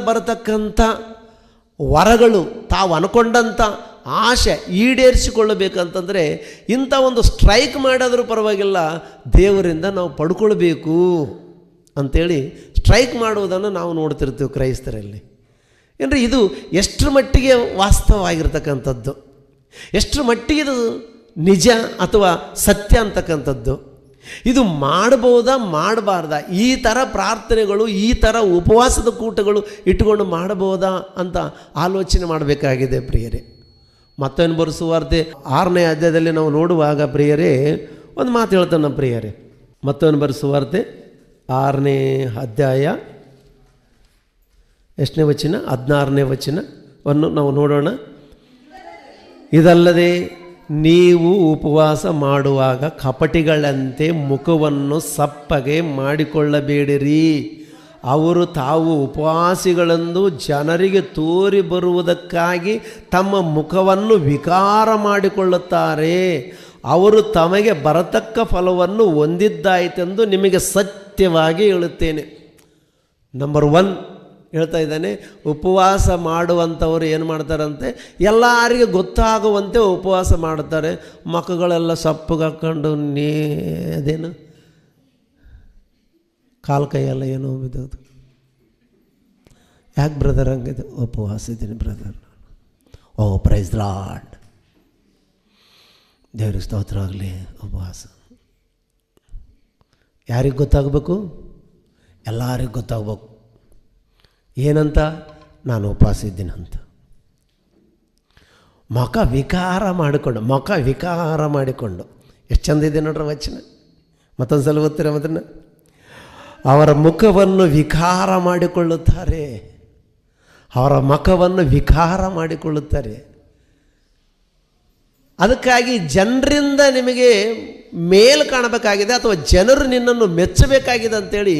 ಬರತಕ್ಕಂಥ ವರಗಳು ತಾವು ಅನ್ಕೊಂಡಂಥ ಆಶೆ ಈಡೇರಿಸಿಕೊಳ್ಳಬೇಕಂತಂದರೆ ಇಂಥ ಒಂದು ಸ್ಟ್ರೈಕ್ ಮಾಡೋದ್ರೂ ಪರವಾಗಿಲ್ಲ, ದೇವರಿಂದ ನಾವು ಪಡ್ಕೊಳ್ಬೇಕು ಅಂಥೇಳಿ ಸ್ಟ್ರೈಕ್ ಮಾಡುವುದನ್ನು ನಾವು ನೋಡ್ತಿರ್ತೀವಿ ಕ್ರೈಸ್ತರಲ್ಲಿ. ಏನ್ರಿ, ಇದು ಎಷ್ಟರ ಮಟ್ಟಿಗೆ ವಾಸ್ತವವಾಗಿರ್ತಕ್ಕಂಥದ್ದು? ಎಷ್ಟರ ಮಟ್ಟಿಗೆ ಇದು ನಿಜ ಅಥವಾ ಸತ್ಯ ಅಂತಕ್ಕಂಥದ್ದು? ಇದು ಮಾಡ್ಬೋದಾ ಮಾಡಬಾರ್ದ? ಈ ಥರ ಪ್ರಾರ್ಥನೆಗಳು, ಈ ಥರ ಉಪವಾಸದ ಕೂಟಗಳು ಇಟ್ಟುಕೊಂಡು ಮಾಡಬಹುದಾ ಅಂತ ಆಲೋಚನೆ ಮಾಡಬೇಕಾಗಿದೆ ಪ್ರಿಯರೇ. ಮತ್ತೊಂದು ಬರೆಸುವಾರ್ತೆ ಆರನೇ ಅಧ್ಯಾಯದಲ್ಲಿ ನಾವು ನೋಡುವಾಗ ಪ್ರಿಯರೇ, ಒಂದು ಮಾತು ಹೇಳ್ತಾನೆ ನಮ್ಮ ಪ್ರಿಯರೇ. ಮತ್ತೊಂದು ಬರೆಸುವಾರ್ತೆ ಆರನೇ ಅಧ್ಯಾಯ ಎಷ್ಟನೇ ವಚನ? ಹದಿನಾರನೇ ವಚನವನ್ನು ನಾವು ನೋಡೋಣ. ಇದಲ್ಲದೆ ನೀವು ಉಪವಾಸ ಮಾಡುವಾಗ ಕಪಟಿಗಳಂತೆ ಮುಖವನ್ನು ಸಪ್ಪಗೆ ಮಾಡಿಕೊಳ್ಳಬೇಡಿರಿ. ಅವರು ತಾವು ಉಪವಾಸಿಗಳೆಂದು ಜನರಿಗೆ ತೋರಿ ಬರುವುದಕ್ಕಾಗಿ ತಮ್ಮ ಮುಖವನ್ನು ವಿಕಾರ ಮಾಡಿಕೊಳ್ಳುತ್ತಾರೆ. ಅವರು ತಮಗೆ ಬರತಕ್ಕ ಫಲವನ್ನು ಹೊಂದಿದ್ದಾಯಿತೆಂದು ನಿಮಗೆ ಸತ್ಯವಾಗಿ ಹೇಳುತ್ತೇನೆ. ನಂಬರ್ ಒನ್ ಹೇಳ್ತಾ ಇದ್ದಾನೆ, ಉಪವಾಸ ಮಾಡುವಂಥವ್ರು ಏನು ಮಾಡ್ತಾರಂತೆ? ಎಲ್ಲರಿಗೆ ಗೊತ್ತಾಗುವಂತೆ ಉಪವಾಸ ಮಾಡ್ತಾರೆ ಮಕ್ಕಗಳೆಲ್ಲ ಸಪ್ಪಗೆ ಹಾಕ್ಕೊಂಡು ನೇ, ಅದೇನು? ಕಾಲು ಕೈಯೆಲ್ಲ ಏನೋ ಬಿದ್ದೋದು ಯಾಕೆ ಬ್ರದರ್ ಹಂಗಿದೆ? ಉಪವಾಸ ಇದ್ದೀನಿ ಬ್ರದರ್ ಓ ಪ್ರೈಸ್ ಲಾಡ್ ದೇವ್ರಿಗೆ ಸ್ತೋತ್ರ ಆಗಲಿ, ಉಪವಾಸ. ಯಾರಿಗೆ ಗೊತ್ತಾಗಬೇಕು? ಎಲ್ಲರಿಗೂ ಗೊತ್ತಾಗ್ಬೇಕು. ಏನಂತ? ನಾನು ಉಪವಾಸ ಇದ್ದೀನಂತ ಮುಖ ವಿಕಾರ ಮಾಡಿಕೊಂಡು ಮುಖ ವಿಕಾರ ಮಾಡಿಕೊಂಡು. ಎಷ್ಟು ಚಂದ ಇದೆ ನೋಡ್ರಿ ವಚನ. ಮತ್ತೊಂದು ಸಲ ಓದ್ತೀರ ಅದನ್ನು ಅವರ ಮುಖವನ್ನು ವಿಕಾರ ಮಾಡಿಕೊಳ್ಳುತ್ತಾರೆ. ಅವರ ಮುಖವನ್ನು ವಿಕಾರ ಮಾಡಿಕೊಳ್ಳುತ್ತಾರೆ. ಅದಕ್ಕಾಗಿ ಜನರಿಂದ ನಿಮಗೆ ಮೇಲ್ ಕಾಣಬೇಕಾಗಿದೆ ಅಥವಾ ಜನರು ನಿನ್ನನ್ನು ಮೆಚ್ಚಬೇಕಾಗಿದೆ ಅಂತೇಳಿ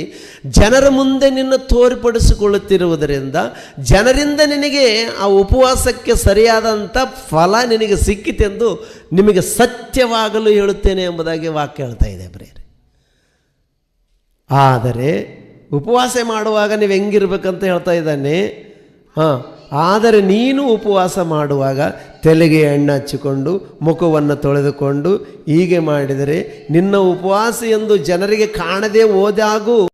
ಜನರ ಮುಂದೆ ನಿನ್ನ ತೋರ್ಪಡಿಸಿಕೊಳ್ಳುತ್ತಿರುವುದರಿಂದ ಜನರಿಂದ ನಿನಗೆ ಆ ಉಪವಾಸಕ್ಕೆ ಸರಿಯಾದಂಥ ಫಲ ನಿನಗೆ ಸಿಕ್ಕಿತೆಂದು ನಿಮಗೆ ಸತ್ಯವಾಗಲು ಹೇಳುತ್ತೇನೆ ಎಂಬುದಾಗಿ ವಾಕ್ಯ ಹೇಳ್ತಾ ಇದೆ ಬ್ರೇರೆ ಆದರೆ ಉಪವಾಸ ಮಾಡುವಾಗ ನೀವು ಹೆಂಗಿರ್ಬೇಕಂತ ಹೇಳ್ತಾ ಇದ್ದಾನೆ ಹಾಂ. ಆದರೆ ನೀನು ಉಪವಾಸ ಮಾಡುವಾಗ ತಲೆಗೆ ಎಣ್ಣೆ ಹಚ್ಚಿಕೊಂಡು, ಮುಖವನ್ನು ತೊಳೆದುಕೊಂಡು, ಹೀಗೆ ಮಾಡಿದರೆ ನಿನ್ನ ಉಪವಾಸ ಎಂದು ಜನರಿಗೆ ಕಾಣದೇ ಹೋದಾಗೂ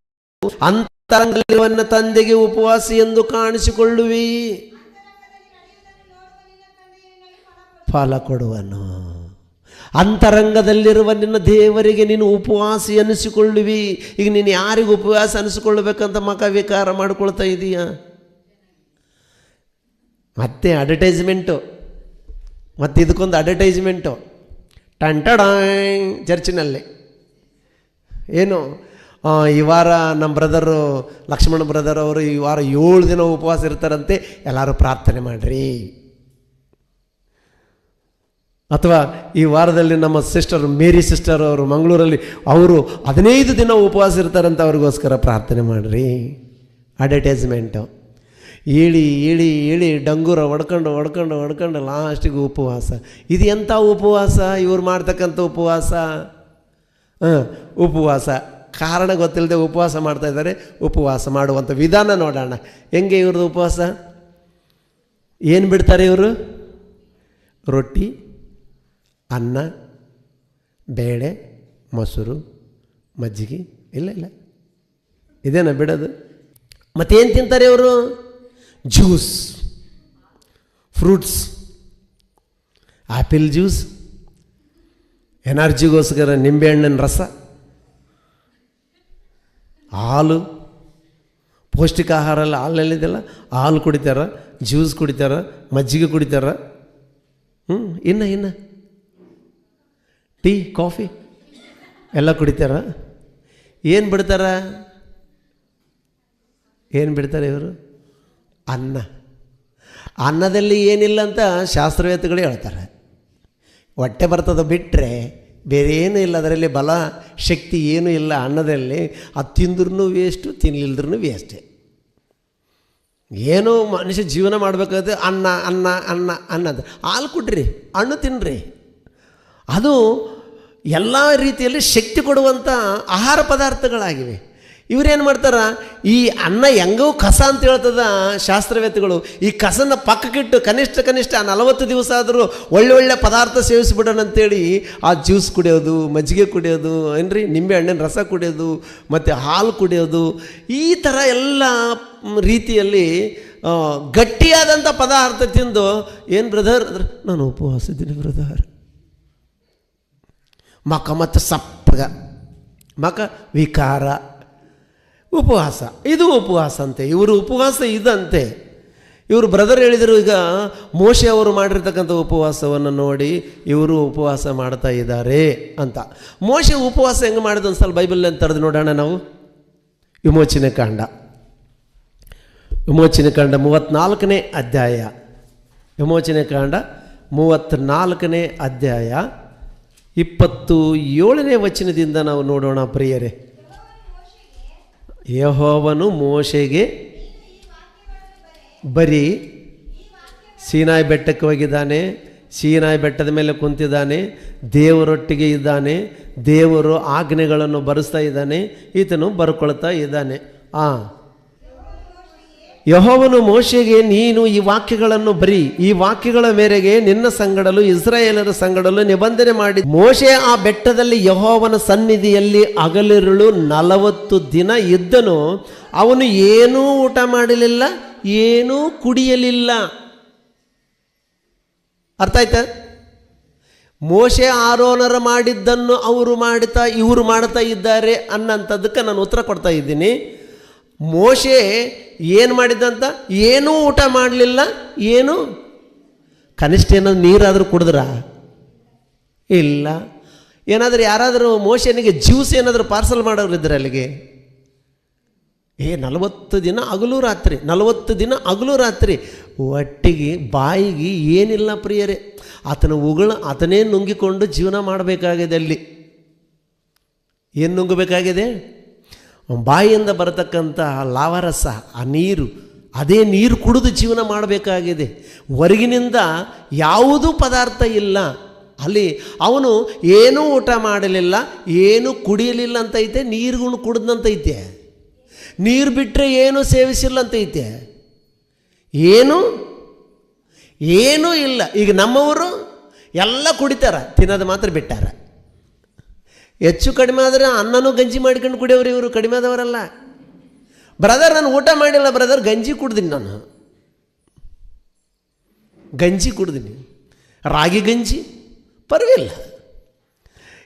ಅಂತರಂಗವನ್ನು ತಂದೆಗೆ ಉಪವಾಸ ಎಂದು ಕಾಣಿಸಿಕೊಳ್ಳುವಿ. ಫಲ ಕೊಡುವನು. ಅಂತರಂಗದಲ್ಲಿರುವ ನಿನ್ನ ದೇವರಿಗೆ ನೀನು ಉಪವಾಸ ಅನಿಸಿಕೊಳ್ಳುವಿ. ಈಗ ನೀನು ಯಾರಿಗೆ ಉಪವಾಸ ಅನಿಸಿಕೊಳ್ಳಬೇಕಂತ ಮಕ ವಿಕಾರ ಮಾಡ್ಕೊಳ್ತಾ ಇದೀಯಾ? ಮತ್ತೆ ಮತ್ತು ಇದಕ್ಕೊಂದು ಅಡ್ವರ್ಟೈಸ್ಮೆಂಟು ಟಂಟಡಾಯ್ ಚರ್ಚಿನಲ್ಲಿ. ಏನು? ಈ ವಾರ ನಮ್ಮ ಬ್ರದರು ಲಕ್ಷ್ಮಣ ಬ್ರದರ್ ಅವರು ಈ ವಾರ ಏಳು ದಿನ ಉಪವಾಸ ಇರ್ತಾರಂತೆ, ಎಲ್ಲರೂ ಪ್ರಾರ್ಥನೆ ಮಾಡಿರಿ. ಅಥವಾ ಈ ವಾರದಲ್ಲಿ ನಮ್ಮ ಸಿಸ್ಟರ್ ಮೇರಿ ಸಿಸ್ಟರ್ ಅವರು ಮಂಗಳೂರಲ್ಲಿ, ಅವರು ಹದಿನೈದು ದಿನ ಉಪವಾಸ ಇರ್ತಾರಂತ ಅವ್ರಿಗೋಸ್ಕರ ಪ್ರಾರ್ಥನೆ ಮಾಡಿರಿ. ಅಡ್ವರ್ಟೈಸ್ಮೆಂಟು ಇಳಿ ಇಳಿ ಇಳಿ, ಡಂಗೂರ ಹೊಡ್ಕೊಂಡು ಹೊಡ್ಕೊಂಡು ಹೊಡ್ಕೊಂಡು ಲಾಸ್ಟಿಗೆ ಉಪವಾಸ. ಇದು ಎಂಥ ಉಪವಾಸ? ಇವ್ರು ಮಾಡ್ತಕ್ಕಂಥ ಉಪವಾಸ? ಹಾಂ, ಉಪವಾಸ. ಕಾರಣ ಗೊತ್ತಿಲ್ಲದೆ ಉಪವಾಸ ಮಾಡ್ತಾ ಇದ್ದಾರೆ. ಉಪವಾಸ ಮಾಡುವಂಥ ವಿಧಾನ ನೋಡೋಣ. ಹೆಂಗೆ ಇವ್ರದ್ದು ಉಪವಾಸ? ಏನು ಬಿಡ್ತಾರೆ ಇವರು? ರೊಟ್ಟಿ, ಅನ್ನ, ಬೇಳೆ, ಮೊಸರು, ಮಜ್ಜಿಗೆ, ಇಲ್ಲ ಇಲ್ಲ. ಇದೇನಾ ಬಿಡೋದು? ಮತ್ತೇನು ತಿಂತಾರೆ ಇವರು? ಜ್ಯೂಸ್, ಫ್ರೂಟ್ಸ್ ಆ್ಯಪಿಲ್ ಜ್ಯೂಸ್, ಎನರ್ಜಿಗೋಸ್ಕರ ನಿಂಬೆಹಣ್ಣಿನ ರಸ, ಹಾಲು ಪೌಷ್ಟಿಕ ಆಹಾರ ಎಲ್ಲ ಹಾಲಿನಲ್ಲಿದೆಲ್ಲ ಹಾಲು ಕುಡಿತಾರ, ಜ್ಯೂಸ್ ಕುಡಿತಾರ, ಮಜ್ಜಿಗೆ ಕುಡಿತಾರ. ಹ್ಞೂ ಇನ್ನು ಇನ್ನು. ಟೀ, ಕಾಫಿ ಎಲ್ಲ ಕುಡಿತಾರ. ಏನು ಬಿಡ್ತಾರ? ಏನು ಬಿಡ್ತಾರೆ ಇವರು? ಅನ್ನ. ಅನ್ನದಲ್ಲಿ ಏನಿಲ್ಲ ಅಂತ ಶಾಸ್ತ್ರವೇತ್ತಗಳು ಹೇಳ್ತಾರೆ. ಹೊಟ್ಟೆ ಬರ್ತದೆ ಬಿಟ್ಟರೆ ಬೇರೆ ಏನೂ ಇಲ್ಲ, ಅದರಲ್ಲಿ ಬಲ ಶಕ್ತಿ ಏನೂ ಇಲ್ಲ ಅನ್ನದಲ್ಲಿ, ಅದು ತಿಂದ್ರೂ ವೇಸ್ಟು ತಿನ್ನಲಿಲ್ದ್ರೂ ವೇಸ್ಟೇ ಏನೋ ಮನುಷ್ಯ ಜೀವನ ಮಾಡಬೇಕಾದ್ರೆ ಅನ್ನ ಅನ್ನ ಅನ್ನ, ಅನ್ನದ. ಹಾಲು ಕೊಡ್ರಿ, ಹಣ್ಣು ತಿನ್ನಿರಿ ಅದು ಎಲ್ಲ ರೀತಿಯಲ್ಲಿ ಶಕ್ತಿ ಕೊಡುವಂಥ ಆಹಾರ ಪದಾರ್ಥಗಳಾಗಿವೆ. ಇವ್ರೇನು ಮಾಡ್ತಾರ? ಈ ಅನ್ನ ಹೆಂಗೋ ಕಸ ಅಂತ ಹೇಳ್ತದ ಶಾಸ್ತ್ರವೇತ್ತಗಳು. ಈ ಕಸನ ಪಕ್ಕಕ್ಕಿಟ್ಟು ಕನಿಷ್ಠ ಕನಿಷ್ಠ ನಲವತ್ತು ದಿವಸ ಆದರೂ ಒಳ್ಳೆ ಒಳ್ಳೆ ಪದಾರ್ಥ ಸೇವಿಸ್ಬಿಡೋಣ ಅಂತೇಳಿ ಆ ಜ್ಯೂಸ್ ಕುಡಿಯೋದು, ಮಜ್ಜಿಗೆ ಕುಡಿಯೋದು, ಏನ್ರಿ? ನಿಂಬೆ ಹಣ್ಣಿನ ರಸ ಕುಡಿಯೋದು, ಮತ್ತು ಹಾಲು ಕುಡಿಯೋದು, ಈ ಥರ ಎಲ್ಲ ರೀತಿಯಲ್ಲಿ ಗಟ್ಟಿಯಾದಂಥ ಪದಾರ್ಥ ತಿಂದು ಏನು ಬ್ರದರ್? ಅಂದ್ರೆ ನಾನು ಉಪವಾಸ ಇದ್ದೀನಿ ಬ್ರದರ್. ಮಕ ಮತ್ತು ಸಪ್ಪಗ ಮಕ ವಿಕಾರ. ಉಪವಾಸ. ಇದು ಉಪವಾಸ ಅಂತೆ. ಇವರು ಉಪವಾಸ ಇದಂತೆ. ಇವರು ಬ್ರದರ್ ಹೇಳಿದರು ಈಗ ಮೋಶೆ ಅವರು ಮಾಡಿರ್ತಕ್ಕಂಥ ಉಪವಾಸವನ್ನು ನೋಡಿ ಇವರು ಉಪವಾಸ ಮಾಡ್ತಾ ಇದ್ದಾರೆ ಅಂತ. ಮೋಶೆ ಉಪವಾಸ ಹೆಂಗೆ ಮಾಡಿದ ಒಂದು ಸಲ ಅಂತ ತಡೆದು ನೋಡೋಣ ನಾವು. ವಿಮೋಚನೆ ಕಾಂಡ. ವಿಮೋಚನೆ ಕಾಂಡ ಮೂವತ್ತ್ನಾಲ್ಕನೇ ಅಧ್ಯಾಯ. ವಿಮೋಚನೆ ಕಾಂಡ ಮೂವತ್ತ್ನಾಲ್ಕನೇ ಅಧ್ಯಾಯ. ಇಪ್ಪತ್ತು ಏಳನೇ ವಚನದಿಂದ ನಾವು ನೋಡೋಣ ಪ್ರಿಯರೇ. ಯಹೋವನು ಮೋಶೆಗೆ ಬರೀ ಸೀನಾಯಿ ಬೆಟ್ಟಕ್ಕೆ ಹೋಗಿದ್ದಾನೆ. ಸೀನಾಯಿ ಬೆಟ್ಟದ ಮೇಲೆ ಕುಂತಿದ್ದಾನೆ. ದೇವರೊಟ್ಟಿಗೆ ಇದ್ದಾನೆ. ದೇವರು ಆಜ್ಞೆಗಳನ್ನು ಬರೆಸ್ತಾ ಇದ್ದಾನೆ. ಈತನು ಬರ್ಕೊಳ್ತಾ ಇದ್ದಾನೆ. ಆ ಯಹೋವನು ಮೋಶೆಗೆ, ನೀನು ಈ ವಾಕ್ಯಗಳನ್ನು ಬರಿ. ಈ ವಾಕ್ಯಗಳ ಮೇರೆಗೆ ನಿನ್ನ ಸಂಗಡಲು, ಇಸ್ರಾಯೇಲರ ಸಂಗಡಲು ನಿಬಂಧನೆ ಮಾಡಿ. ಮೋಶೆ ಆ ಬೆಟ್ಟದಲ್ಲಿ ಯಹೋವನ ಸನ್ನಿಧಿಯಲ್ಲಿ ಅಗಲಿರುಳು ನಲವತ್ತು ದಿನ ಇದ್ದನು. ಅವನು ಏನೂ ಊಟ ಮಾಡಲಿಲ್ಲ, ಏನೂ ಕುಡಿಯಲಿಲ್ಲ. ಅರ್ಥ ಆಯ್ತಾ? ಮೋಶೆ ಆರೋನರ ಮಾಡಿದ್ದನ್ನು ಅವರು ಮಾಡುತ್ತಾ, ಇವರು ಮಾಡ್ತಾ ಇದ್ದಾರೆ ಅನ್ನಂಥದ್ದಕ್ಕೆ ನಾನು ಉತ್ತರ ಕೊಡ್ತಾ ಇದ್ದೀನಿ. ಮೋಶೆ ಏನು ಮಾಡಿದ್ದಂತ? ಏನೂ ಊಟ ಮಾಡಲಿಲ್ಲ, ಏನು? ಕನಿಷ್ಠ ಏನಾದ್ರು ನೀರಾದರೂ ಕುಡಿದ್ರ? ಇಲ್ಲ. ಏನಾದರೂ ಯಾರಾದರೂ ಮೋಶನಿಗೆ ಜ್ಯೂಸ್ ಏನಾದರೂ ಪಾರ್ಸಲ್ ಮಾಡೋರು ಅಲ್ಲಿಗೆ? ಏ, ನಲವತ್ತು ದಿನ ಹಗಲು ರಾತ್ರಿ, ನಲವತ್ತು ದಿನ ಹಗಲು ರಾತ್ರಿ. ಒಟ್ಟಿಗೆ ಬಾಯಿಗೆ ಏನಿಲ್ಲ ಪ್ರಿಯರೇ. ಆತನ ಉಗುಳ ಆತನೇ ನುಂಗಿಕೊಂಡು ಜೀವನ ಮಾಡಬೇಕಾಗಿದೆ ಅಲ್ಲಿ. ಏನು ನುಂಗಬೇಕಾಗಿದೆ? ಬಾಯಿಯಿಂದ ಬರತಕ್ಕಂಥ ಲಾವರಸ, ಆ ನೀರು, ಅದೇ ನೀರು ಕುಡಿದು ಜೀವನ ಮಾಡಬೇಕಾಗಿದೆ. ಹೊರಗಿನಿಂದ ಯಾವುದೂ ಪದಾರ್ಥ ಇಲ್ಲ. ಅಲ್ಲಿ ಅವನು ಏನೂ ಊಟ ಮಾಡಲಿಲ್ಲ, ಏನೂ ಕುಡಿಯಲಿಲ್ಲ ಅಂತೈತೆ ನೀರುಗಳು ಕುಡಿದಂತೈತೆ ನೀರು ಬಿಟ್ಟರೆ ಏನೂ ಸೇವಿಸಿಲ್ಲ ಅಂತೈತೆ ಏನು, ಏನೂ ಇಲ್ಲ. ಈಗ ನಮ್ಮವರು ಎಲ್ಲ ಕುಡಿತಾರ, ತಿನ್ನೋದು ಮಾತ್ರ ಬಿಟ್ಟಾರ. ಹೆಚ್ಚು ಕಡಿಮೆ ಆದರೆ ಅನ್ನನೂ ಗಂಜಿ ಮಾಡ್ಕೊಂಡು ಕುಡಿಯೋರು ಇವರು, ಕಡಿಮೆ ಆದವರಲ್ಲ. ಬ್ರದರ್ ನಾನು ಊಟ ಮಾಡಿಲ್ಲ ಬ್ರದರ್ ಗಂಜಿ ಕುಡ್ದೀನಿ ನಾನು. ಗಂಜಿ ಕುಡ್ದೀನಿ. ರಾಗಿ ಗಂಜಿ? ಪರವಾಗಿಲ್ಲ.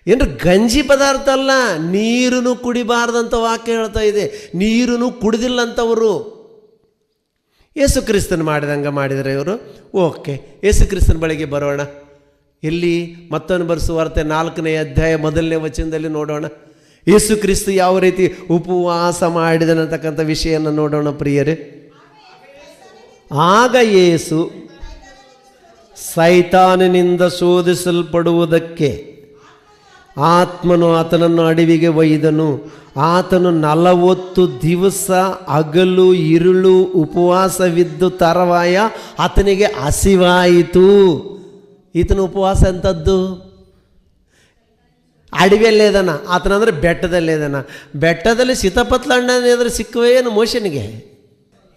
ಏನ್ರ, ಗಂಜಿ ಪದಾರ್ಥ ಅಲ್ಲ ನೀರನ್ನು ಕುಡಿಬಾರ್ದಂತ ವಾಕ್ಯ ಹೇಳ್ತಾ ಇದೆ. ನೀರನ್ನು ಕುಡಿದಿಲ್ಲ ಅಂತವರು ಯೇಸು ಕ್ರಿಸ್ತನ್ ಮಾಡಿದಂಗೆ ಮಾಡಿದರೆ ಇವರು, ಓಕೆ, ಯೇಸು ಕ್ರಿಸ್ತನ ಬಳಿಗೆ ಬರೋಣ. ಎಲ್ಲಿ ಮತ್ತೊಂದು ಬರೆಸುವಾರ್ತೆ ನಾಲ್ಕನೇ ಅಧ್ಯಾಯ ಮೊದಲನೇ ವಚನದಲ್ಲಿ ನೋಡೋಣ. ಯೇಸು ಕ್ರಿಸ್ತು ಯಾವ ರೀತಿ ಉಪವಾಸ ಮಾಡಿದನತಕ್ಕಂಥ ವಿಷಯವನ್ನು ನೋಡೋಣ ಪ್ರಿಯರೇ. ಆಗ ಯೇಸು ಸೈತಾನನಿಂದ ಶೋಧಿಸಲ್ಪಡುವುದಕ್ಕೆ ಆತ್ಮನು ಆತನನ್ನು ಅಡವಿಗೆ ಒಯ್ದನು. ಆತನು ನಲವತ್ತು ದಿವಸ ಹಗಲು ಇರುಳು ಉಪವಾಸವಿದ್ದು ತರವಾಯ ಆತನಿಗೆ ಹಸಿವಾಯಿತು. ಈತನ ಉಪವಾಸ ಎಂಥದ್ದು ಅಡವಿಯಲ್ಲೇದನ ಆತನಂದರೆ ಬೆಟ್ಟದಲ್ಲೇದನ ಬೆಟ್ಟದಲ್ಲೇ ಇದಾನ. ಬೆಟ್ಟದಲ್ಲಿ ಸೀತಾಪತ್ಲ ಹಣ್ಣು ಏನಾದ್ರೆ ಸಿಕ್ಕುವೇನು ಮೋಷನಿಗೆ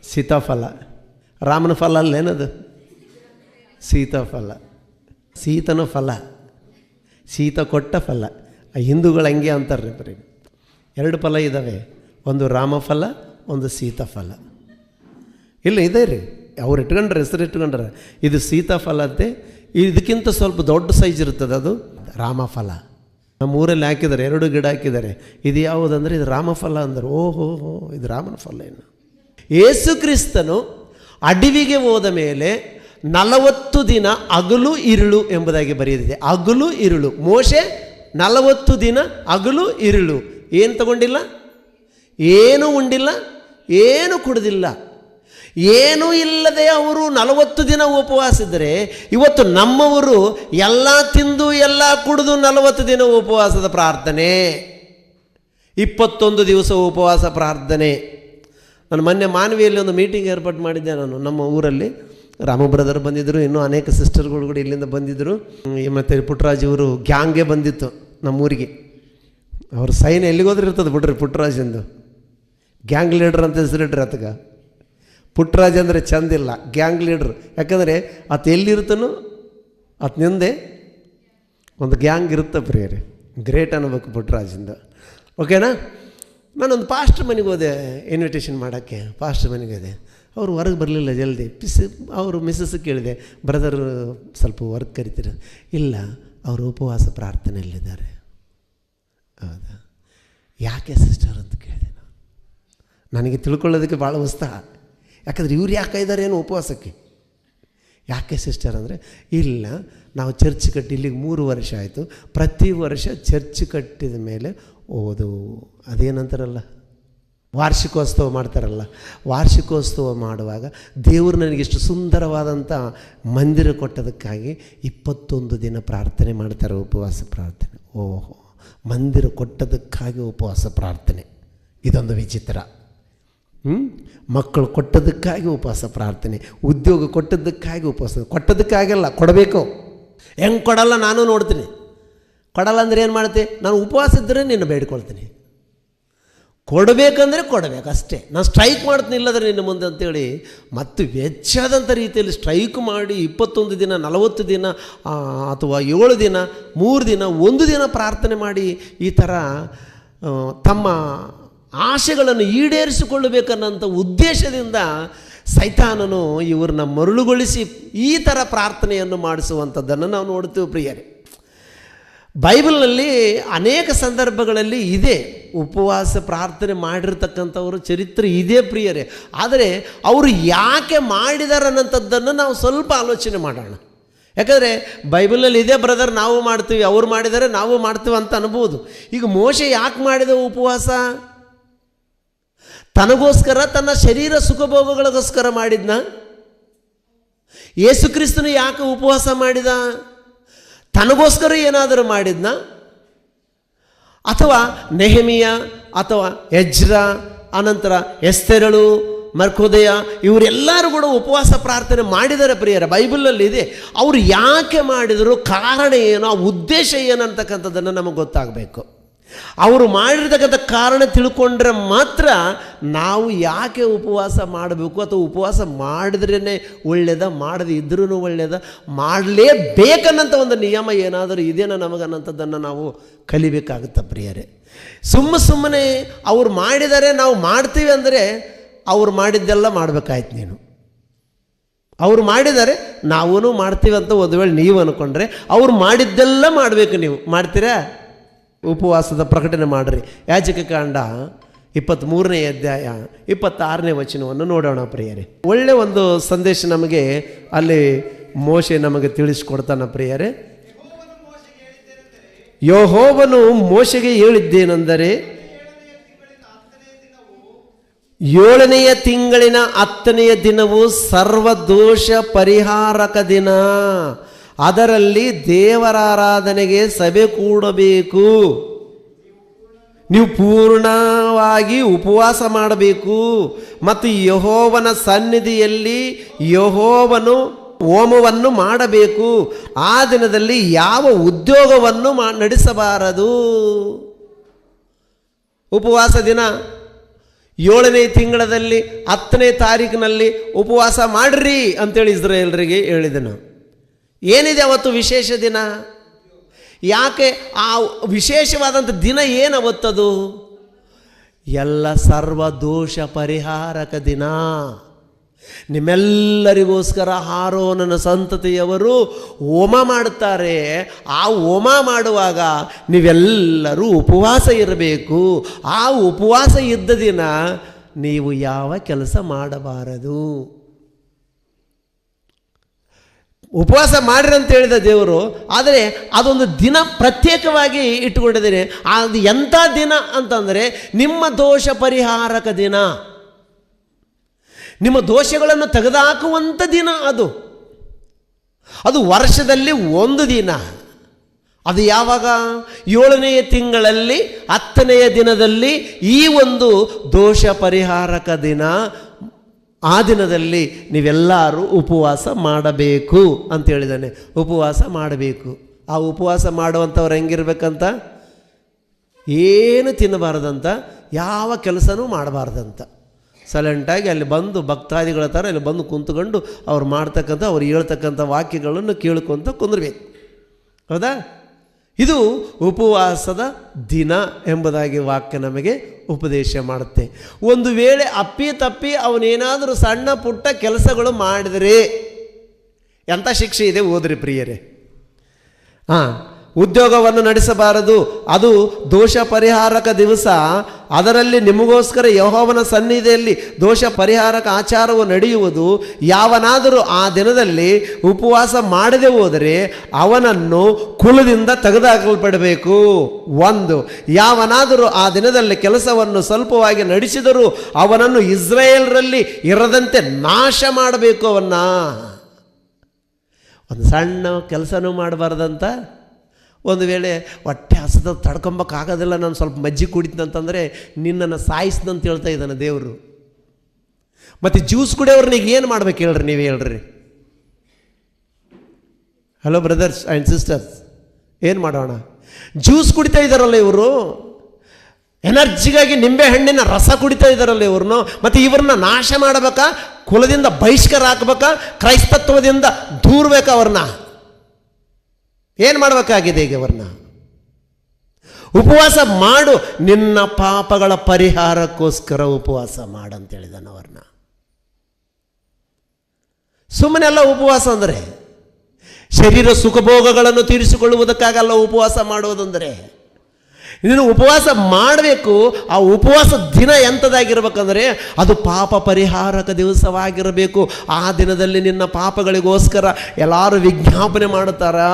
ಸೀತಾಫಲ. ರಾಮನ ಫಲ ಅಲ್ಲೇನದು ಸೀತಾಫಲ. ಸೀತನ ಫಲ. ಸೀತ ಕೊಟ್ಟ ಫಲ. ಆ ಹಿಂದೂಗಳು ಹಂಗೆ ಅಂತಾರೆ ಬರೀ. ಎರಡು ಫಲ ಇದ್ದಾವೆ ಒಂದು ರಾಮಫಲ, ಒಂದು ಸೀತಾಫಲ. ಇಲ್ಲ, ಇದೆ ರೀ. ಅವ್ರು ಇಟ್ಕೊಂಡ್ರೆ, ಹೆಸರು ಇಟ್ಕೊಂಡ್ರೆ. ಇದು ಸೀತಾಫಲ ಅಂತೆ. ಇದಕ್ಕಿಂತ ಸ್ವಲ್ಪ ದೊಡ್ಡ ಸೈಜ್ ಇರ್ತದೆ ಅದು? ರಾಮಫಲ. ನಮ್ಮ ಊರಲ್ಲಿ ಹಾಕಿದ್ದಾರೆ, ಎರಡು ಗಿಡ ಹಾಕಿದ್ದಾರೆ. ಇದು ಯಾವುದಂದ್ರೆ ಇದು ರಾಮಫಲ ಅಂದರು. ಓಹೋ ಇದು ರಾಮನ ಫಲ ಏನು ಏಸು ಕ್ರಿಸ್ತನು ಅಡವಿಗೆ ಹೋದ ಮೇಲೆ ನಲವತ್ತು ದಿನ ಅಗಲು ಇರುಳು ಎಂಬುದಾಗಿ ಬರೆಯದಿದೆ ಅಗಲು ಇರುಳು. ಮೋಶೆ ನಲವತ್ತು ದಿನ ಅಗಲು ಇರುಳು. ಏನು ತಗೊಂಡಿಲ್ಲ? ಏನೂ ಉಂಡಿಲ್ಲ? ಏನು ಕುಡ್ದಿಲ್ಲ? ಏನೂ ಇಲ್ಲದೆ ಅವರು ನಲವತ್ತು ದಿನ ಉಪವಾಸ ಇದ್ದರೆ, ಇವತ್ತು ನಮ್ಮವರು ಎಲ್ಲ ತಿಂದು ಎಲ್ಲ ಕುಡಿದು ನಲವತ್ತು ದಿನ ಉಪವಾಸದ ಪ್ರಾರ್ಥನೆ. ಇಪ್ಪತ್ತೊಂದು ದಿವಸ ಉಪವಾಸ ಪ್ರಾರ್ಥನೆ. ನಾನು ಮೊನ್ನೆ ಮಾನವಿಯಲ್ಲಿ ಒಂದು ಮೀಟಿಂಗ್ ಏರ್ಪಾಟ್ ಮಾಡಿದ್ದೆ ನಾನು, ನಮ್ಮ ಊರಲ್ಲಿ. ರಾಮ ಬ್ರದರ್ ಬಂದಿದ್ದರು, ಇನ್ನೂ ಅನೇಕ ಸಿಸ್ಟರ್ಗಳು ಕೂಡ ಇಲ್ಲಿಂದ ಬಂದಿದ್ದರು. ಮತ್ತು ಪುಟ್ಟರಾಜ್ ಇವರು ಗ್ಯಾಂಗೆ ಬಂದಿತ್ತು ನಮ್ಮೂರಿಗೆ ಅವ್ರ ಸೈನ್ ಎಲ್ಲಿಗೋದ್ರೆ ಇರ್ತದೆ ಬಿಡ್ರಿ ಪುಟ್ಟರಾಜಂದು ಗ್ಯಾಂಗ್ ಲೀಡ್ರ್ ಅಂತ ಹೆಸರಿಟ್ರಿ ಆತಗ ಪುಟ್ಟರಾಜ ಅಂದರೆ ಚಂದಿಲ್ಲ ಗ್ಯಾಂಗ್ ಲೀಡ್ರ್ ಯಾಕಂದರೆ ಆತ ಎಲ್ಲಿರ್ತಾನೋ ನಿಂದೆ ಒಂದು ಗ್ಯಾಂಗ್ ಇರುತ್ತೆ ಪ್ರಿಯರಿ. ಗ್ರೇಟ್ ಅನ್ನಬೇಕು ಪುಟ್ಟರಾಜಿಂದ ಓಕೆನಾ ನಾನೊಂದು ಪಾಸ್ಟ್ರ್ ಮನೆಗೆ ಹೋದೆ ಇನ್ವಿಟೇಷನ್ ಮಾಡೋಕ್ಕೆ. ಪಾಸ್ಟ್ರ್ ಮನೆಗೆ ಹೋದೆ. ಅವರು ಹೊರಗೆ ಬರಲಿಲ್ಲ ಜಲ್ದಿ. ಪಿಸ್, ಅವರು ಮಿಸ್ಸಸ್ ಕೇಳಿದೆ ಬ್ರದರ್ ಸ್ವಲ್ಪ ವರ್ಕ್ ಕರಿತೀರ? ಇಲ್ಲ, ಅವರು ಉಪವಾಸ ಪ್ರಾರ್ಥನೆಯಲ್ಲಿದ್ದಾರೆ. ಹೌದಾ? ಯಾಕೆ ಸಿಸ್ಟರ್ ಅಂತ ಕೇಳಿದೆ ನಾನು? ನನಗೆ ತಿಳ್ಕೊಳ್ಳೋದಕ್ಕೆ ಭಾಳ ಉತ್ಸಾಹ. ಯಾಕಂದ್ರೆ ಇವ್ರು ಯಾಕೆ ಇದ್ದಾರೆ ಏನು ಉಪವಾಸಕ್ಕೆ? ಯಾಕೆ ಸಿಸ್ಟರ್ ಅಂದರೆ, ಇಲ್ಲ, ನಾವು ಚರ್ಚ್ ಕಟ್ಟಿ ಇಲ್ಲಿಗೆ ಮೂರು ವರ್ಷ ಆಯಿತು. ಪ್ರತಿ ವರ್ಷ ಚರ್ಚ್ ಕಟ್ಟಿದ ಮೇಲೆ ಓದು. ಅದೇನಂತಾರಲ್ಲ? ವಾರ್ಷಿಕೋತ್ಸವ ಮಾಡ್ತಾರಲ್ಲ. ವಾರ್ಷಿಕೋತ್ಸವ ಮಾಡುವಾಗ ದೇವರು ನನಗಿಷ್ಟು ಸುಂದರವಾದಂಥ ಮಂದಿರ ಕೊಟ್ಟದಕ್ಕಾಗಿ ಇಪ್ಪತ್ತೊಂದು ದಿನ ಪ್ರಾರ್ಥನೆ ಮಾಡ್ತಾರೆ ಉಪವಾಸ ಪ್ರಾರ್ಥನೆ. ಓಹೋ, ಮಂದಿರ ಕೊಟ್ಟದಕ್ಕಾಗಿ ಉಪವಾಸ ಪ್ರಾರ್ಥನೆ. ಇದೊಂದು ವಿಚಿತ್ರ. ಹ್ಞೂ ಮಕ್ಕಳು ಕೊಟ್ಟದಕ್ಕಾಗಿ ಉಪವಾಸ ಪ್ರಾರ್ಥನೆ, ಉದ್ಯೋಗ ಕೊಟ್ಟದ್ದಕ್ಕಾಗಿ ಉಪವಾಸ. ಕೊಟ್ಟದಕ್ಕಾಗಲ್ಲ ಕೊಡಬೇಕು. ಹೆಂಗೆ ಕೊಡಲ್ಲ ನಾನು ನೋಡ್ತೀನಿ. ಕೊಡಲ್ಲ ಅಂದರೆ ಏನು ಮಾಡ್ತೆ ನಾನು ಉಪವಾಸ ಇದ್ದರೆ ನಿನ್ನ ಬೇಡ್ಕೊಳ್ತೀನಿ. ಕೊಡಬೇಕಂದ್ರೆ ಕೊಡಬೇಕು ಅಷ್ಟೇ. ನಾನು ಸ್ಟ್ರೈಕ್ ಮಾಡ್ತೀನಿ ಇಲ್ಲದ್ರೆ ನಿನ್ನ ಮುಂದೆ ಅಂತೇಳಿ ಮತ್ತು ವೆಚ್ಚಾದಂಥ ರೀತಿಯಲ್ಲಿ ಸ್ಟ್ರೈಕ್ ಮಾಡಿ ಇಪ್ಪತ್ತೊಂದು ದಿನ, ನಲವತ್ತು ದಿನ ಅಥವಾ ಏಳು ದಿನ, ಮೂರು ದಿನ, ಒಂದು ದಿನ ಪ್ರಾರ್ಥನೆ ಮಾಡಿ ಈ ಥರ ತಮ್ಮ ಆಶೆಗಳನ್ನು ಈಡೇರಿಸಿಕೊಳ್ಳಬೇಕನ್ನಂಥ ಉದ್ದೇಶದಿಂದ ಸೈತಾನನು ಇವ್ರನ್ನ ಮರುಳುಗೊಳಿಸಿ ಈ ಥರ ಪ್ರಾರ್ಥನೆಯನ್ನು ಮಾಡಿಸುವಂಥದ್ದನ್ನು ನಾವು ನೋಡ್ತೀವಿ ಪ್ರಿಯರೇ. ಬೈಬಲ್ನಲ್ಲಿ ಅನೇಕ ಸಂದರ್ಭಗಳಲ್ಲಿ ಇದೆ ಉಪವಾಸ ಪ್ರಾರ್ಥನೆ ಮಾಡಿರ್ತಕ್ಕಂಥವ್ರ ಚರಿತ್ರೆ ಇದೇ ಪ್ರಿಯರೇ. ಆದರೆ ಅವರು ಯಾಕೆ ಮಾಡಿದಾರನ್ನಂಥದ್ದನ್ನು ನಾವು ಸ್ವಲ್ಪ ಆಲೋಚನೆ ಮಾಡೋಣ. ಯಾಕಂದರೆ ಬೈಬಲಲ್ಲಿ ಇದೇ ಬ್ರದರ್ ನಾವು ಮಾಡ್ತೀವಿ, ಅವ್ರು ಮಾಡಿದರೆ ನಾವು ಮಾಡ್ತೀವಿ ಅಂತ ಅನ್ಬೋದು. ಈಗ ಮೋಶೆ ಯಾಕೆ ಮಾಡಿದ ಉಪವಾಸ? ತನಗೋಸ್ಕರ ತನ್ನ ಶರೀರ ಸುಖಭೋಗಗಳಿಗೋಸ್ಕರ ಮಾಡಿದ್ನ? ಯೇಸುಕ್ರಿಸ್ತನು ಯಾಕೆ ಉಪವಾಸ ಮಾಡಿದ? ತನಗೋಸ್ಕರ ಏನಾದರೂ ಮಾಡಿದ್ನ? ಅಥವಾ ನೆಹಮಿಯ ಅಥವಾ ಯಜ್ರ ಅನಂತರ ಎಸ್ತೆರಳು, ಮರ್ಕೋದಯ ಇವರೆಲ್ಲರೂ ಕೂಡ ಉಪವಾಸ ಪ್ರಾರ್ಥನೆ ಮಾಡಿದರೆ ಪ್ರಿಯರ, ಬೈಬಲಲ್ಲಿ ಇದೆ. ಅವರು ಯಾಕೆ ಮಾಡಿದರು, ಕಾರಣ ಏನು, ಆ ಉದ್ದೇಶ ಏನಂತಕ್ಕಂಥದ್ದನ್ನು ನಮಗೆ ಗೊತ್ತಾಗಬೇಕು. ಅವರು ಮಾಡಿರ್ತಕ್ಕಂಥ ಕಾರಣ ತಿಳ್ಕೊಂಡ್ರೆ ಮಾತ್ರ ನಾವು ಯಾಕೆ ಉಪವಾಸ ಮಾಡಬೇಕು ಅಥವಾ ಉಪವಾಸ ಮಾಡಿದ್ರೇ ಒಳ್ಳೆಯದ ಮಾಡದೆ ಇದ್ರೂ ಒಳ್ಳೆಯದ ಮಾಡಲೇಬೇಕನ್ನಂಥ ಒಂದು ನಿಯಮ ಏನಾದರೂ ಇದೇನೋ ನಮಗನ್ನಂಥದ್ದನ್ನು ನಾವು ಕಲಿಬೇಕಾಗುತ್ತೆ ಪ್ರಿಯರೇ. ಸುಮ್ಮ ಸುಮ್ಮನೆ ಅವ್ರು ಮಾಡಿದರೆ ನಾವು ಮಾಡ್ತೀವಿ ಅಂದರೆ ಅವ್ರು ಮಾಡಿದ್ದೆಲ್ಲ ಮಾಡಬೇಕಾಯ್ತು ನೀನು. ಅವ್ರು ಮಾಡಿದ್ದಾರೆ ನಾವೂ ಮಾಡ್ತೀವಿ ಅಂತ ಒಂದು ವೇಳೆ ನೀವು ಅಂದ್ಕೊಂಡ್ರೆ ಅವ್ರು ಮಾಡಿದ್ದೆಲ್ಲ ಮಾಡಬೇಕು ನೀವು. ಮಾಡ್ತೀರಾ? ಉಪವಾಸದ ಪ್ರಕಟಣೆ ಮಾಡಿರಿ. ಯಾಜಕ ಕಾಂಡ ಇಪ್ಪತ್ತ್ಮೂರನೇ ಅಧ್ಯಾಯ ಇಪ್ಪತ್ತಾರನೇ ವಚನವನ್ನು ನೋಡೋಣ ಪ್ರಿಯರೇ. ಒಳ್ಳೆ ಒಂದು ಸಂದೇಶ ನಮಗೆ ಅಲ್ಲಿ ಮೋಶೆ ನಮಗೆ ತಿಳಿಸ್ಕೊಡ್ತಾನ ಪ್ರಿಯರೇ. ಯೋಹೋವನು ಮೋಶೆಗೆ ಹೇಳಿದ್ದೇನೆಂದರೆ, ಏಳನೆಯ ತಿಂಗಳಿನ ಹತ್ತನೆಯ ದಿನವು ಸರ್ವದೋಷ ಪರಿಹಾರಕ ದಿನ. ಅದರಲ್ಲಿ ದೇವರಾರಾಧನೆಗೆ ಸಭೆ ಕೂಡಬೇಕು. ನೀವು ಪೂರ್ಣವಾಗಿ ಉಪವಾಸ ಮಾಡಬೇಕು. ಮತ್ತು ಯಹೋವನ ಸನ್ನಿಧಿಯಲ್ಲಿ ಯಹೋವನು ಹೋಮವನ್ನು ಮಾಡಬೇಕು. ಆ ದಿನದಲ್ಲಿ ಯಾವ ಉದ್ಯೋಗವನ್ನು ಮಾ, ನಡೆಸಬಾರದು. ಉಪವಾಸ ದಿನ ಏಳನೇ ತಿಂಗಳಲ್ಲಿ ಹತ್ತನೇ ತಾರೀಕಿನಲ್ಲಿ ಉಪವಾಸ ಮಾಡ್ರಿ ಅಂತೇಳಿ ಇಸ್ರೇಲ್ರಿಗೆ ಹೇಳಿದನು ಏನಿದೆ ಅವತ್ತು ವಿಶೇಷ ದಿನ? ಯಾಕೆ ಆ ವಿಶೇಷವಾದಂಥ ದಿನ ಏನು ಅವತ್ತದು? ಎಲ್ಲ ಸರ್ವ ದೋಷ ಪರಿಹಾರಕ ದಿನ. ನಿಮ್ಮೆಲ್ಲರಿಗೋಸ್ಕರ ಹಾರೋನನ ಸಂತತಿಯವರು ಹೋಮ ಮಾಡುತ್ತಾರೆ. ಆ ಹೋಮ ಮಾಡುವಾಗ ನೀವೆಲ್ಲರೂ ಉಪವಾಸ ಇರಬೇಕು. ಆ ಉಪವಾಸ ಇದ್ದ ದಿನ ನೀವು ಯಾವ ಕೆಲಸ ಮಾಡಬಾರದು? ಉಪವಾಸ ಮಾಡಿರಿ ಅಂತ ಹೇಳಿದ ದೇವರು, ಆದರೆ ಅದೊಂದು ದಿನ ಪ್ರತ್ಯೇಕವಾಗಿ ಇಟ್ಟುಕೊಂಡಿದ್ದೇನೆ. ಅದು ಎಂಥ ದಿನ ಅಂತಂದರೆ ನಿಮ್ಮ ದೋಷ ಪರಿಹಾರಕ ದಿನ. ನಿಮ್ಮ ದೋಷಗಳನ್ನು ತೆಗೆದುಹಾಕುವಂಥ ದಿನ ಅದು. ಅದು ವರ್ಷದಲ್ಲಿ ಒಂದು ದಿನ. ಅದು ಯಾವಾಗ? ಏಳನೆಯ ತಿಂಗಳಲ್ಲಿ, ಹತ್ತನೆಯ ದಿನದಲ್ಲಿ ಈ ಒಂದು ದೋಷ ಪರಿಹಾರಕ ದಿನ ಆ ದಿನದಲ್ಲಿ ನೀವೆಲ್ಲರೂ ಉಪವಾಸ ಮಾಡಬೇಕು ಅಂತ ಹೇಳಿದ್ದಾನೆ. ಉಪವಾಸ ಮಾಡಬೇಕು. ಆ ಉಪವಾಸ ಮಾಡುವಂಥವ್ರು ಹೆಂಗಿರ್ಬೇಕಂತ? ಏನು ತಿನ್ನಬಾರ್ದಂತ, ಯಾವ ಕೆಲಸನೂ ಮಾಡಬಾರ್ದಂತ. ಸೈಲೆಂಟಾಗಿ ಅಲ್ಲಿ ಬಂದು ಭಕ್ತಾದಿಗಳ ಥರ ಅಲ್ಲಿ ಬಂದು ಕುಂತ್ಕೊಂಡು ಅವ್ರು ಮಾಡ್ತಕ್ಕಂಥ, ಅವ್ರು ಹೇಳ್ತಕ್ಕಂಥ ವಾಕ್ಯಗಳನ್ನು ಕೇಳ್ಕೊತ ಕುಂದ್ರಬೇಕು. ಹೌದಾ? ಇದು ಉಪವಾಸದ ದಿನ ಎಂಬುದಾಗಿ ವಾಕ್ಯ ನಮಗೆ ಉಪದೇಶ ಮಾಡುತ್ತೆ. ಒಂದು ವೇಳೆ ಅಪ್ಪಿ ತಪ್ಪಿ ಅವನೇನಾದರೂ ಸಣ್ಣ ಪುಟ್ಟ ಕೆಲಸಗಳು ಮಾಡಿದರೆ, ಎಂಥ ಶಿಕ್ಷೆ ಇದೆ ಓದ್ರಿ ಪ್ರಿಯರೇ? ಹಾಂ ಉದ್ಯೋಗವನ್ನು ನಡೆಸಬಾರದು. ಅದು ದೋಷ ಪರಿಹಾರಕ ದಿವಸ ಅದರಲ್ಲಿ ನಿಮಗೋಸ್ಕರ ಯಹೋವನ ಸನ್ನಿಧಿಯಲ್ಲಿ ದೋಷ ಪರಿಹಾರಕ ಆಚಾರವು ನಡೆಯುವುದು, ಯಾವನಾದರೂ ಆ ದಿನದಲ್ಲಿ ಉಪವಾಸ ಮಾಡದೆ ಹೋದರೆ ಅವನನ್ನು ಕುಲದಿಂದ ತೆಗೆದುಹಾಕಲ್ಪಡಬೇಕು ಒಂದು, ಯಾವನಾದರೂ ಆ ದಿನದಲ್ಲಿ ಕೆಲಸವನ್ನು ಸ್ವಲ್ಪವಾಗಿ ನಡೆಸಿದರೂ ಅವನನ್ನು ಇಸ್ರಾಯೇಲ್ರಲ್ಲಿ ಇರದಂತೆ ನಾಶ ಮಾಡಬೇಕು ಅವನ್ನ. ಒಂದು ಸಣ್ಣ ಕೆಲಸನೂ ಮಾಡಬಾರ್ದಂತ ಒಂದು ವೇಳೆ ಹೊಟ್ಟೆ ಹಸದ ತಡ್ಕೊಂಬಕ್ಕಾಗೋದಿಲ್ಲ ನಾನು ಸ್ವಲ್ಪ ಮಜ್ಜಿ ಕುಡಿತಂತಂದರೆ ನಿನ್ನನ್ನು ಸಾಯಿಸ್ದಂತ ಹೇಳ್ತಾ ಇದ್ದಾನೆ ದೇವರು. ಮತ್ತು ಜ್ಯೂಸ್ ಕುಡಿಯೋರ್ನಿಗೆ ಏನು ಮಾಡ್ಬೇಕು ಹೇಳ್ರಿ, ನೀವು ಹೇಳ್ರಿ. ಹಲೋ ಬ್ರದರ್ಸ್ ಆ್ಯಂಡ್ ಸಿಸ್ಟರ್ಸ್ ಏನು ಮಾಡೋಣ? ಜ್ಯೂಸ್ ಕುಡಿತಾ ಇದ್ದಾರಲ್ಲ ಇವರು? ಎನರ್ಜಿಗಾಗಿ ನಿಂಬೆ ಹಣ್ಣಿನ ರಸ ಕುಡಿತಾ ಇದ್ದಾರಲ್ಲ ಇವ್ರನ್ನು ಮತ್ತು ಇವ್ರನ್ನ ನಾಶ ಮಾಡಬೇಕಾ? ಕುಲದಿಂದ ಬಹಿಷ್ಕಾರ ಹಾಕ್ಬೇಕಾ? ಕ್ರೈಸ್ತತ್ವದಿಂದ ದೂರ್ಬೇಕಾ ಅವ್ರನ್ನ? ಏನು ಮಾಡಬೇಕಾಗಿದೆ ಈಗ ಅವ್ರನ್ನ ಉಪವಾಸ ಮಾಡು, ನಿನ್ನ ಪಾಪಗಳ ಪರಿಹಾರಕ್ಕೋಸ್ಕರ ಉಪವಾಸ ಮಾಡಂತೇಳಿದಾನ ಅವ್ರನ್ನ. ಸುಮ್ಮನೆ ಅಲ್ಲ ಉಪವಾಸ ಅಂದರೆ, ಶರೀರ ಸುಖಭೋಗಗಳನ್ನು ತೀರಿಸಿಕೊಳ್ಳುವುದಕ್ಕಾಗಲ್ಲ ಉಪವಾಸ ಮಾಡುವುದಂದರೆ. ನೀನು ಉಪವಾಸ ಮಾಡಬೇಕು. ಆ ಉಪವಾಸ ದಿನ ಎಂಥದ್ದಾಗಿರ್ಬೇಕಂದ್ರೆ ಅದು ಪಾಪ ಪರಿಹಾರಕ ದಿವಸವಾಗಿರಬೇಕು. ಆ ದಿನದಲ್ಲಿ ನಿನ್ನ ಪಾಪಗಳಿಗೋಸ್ಕರ ಎಲ್ಲರೂ ವಿಜ್ಞಾಪನೆ ಮಾಡುತ್ತಾರಾ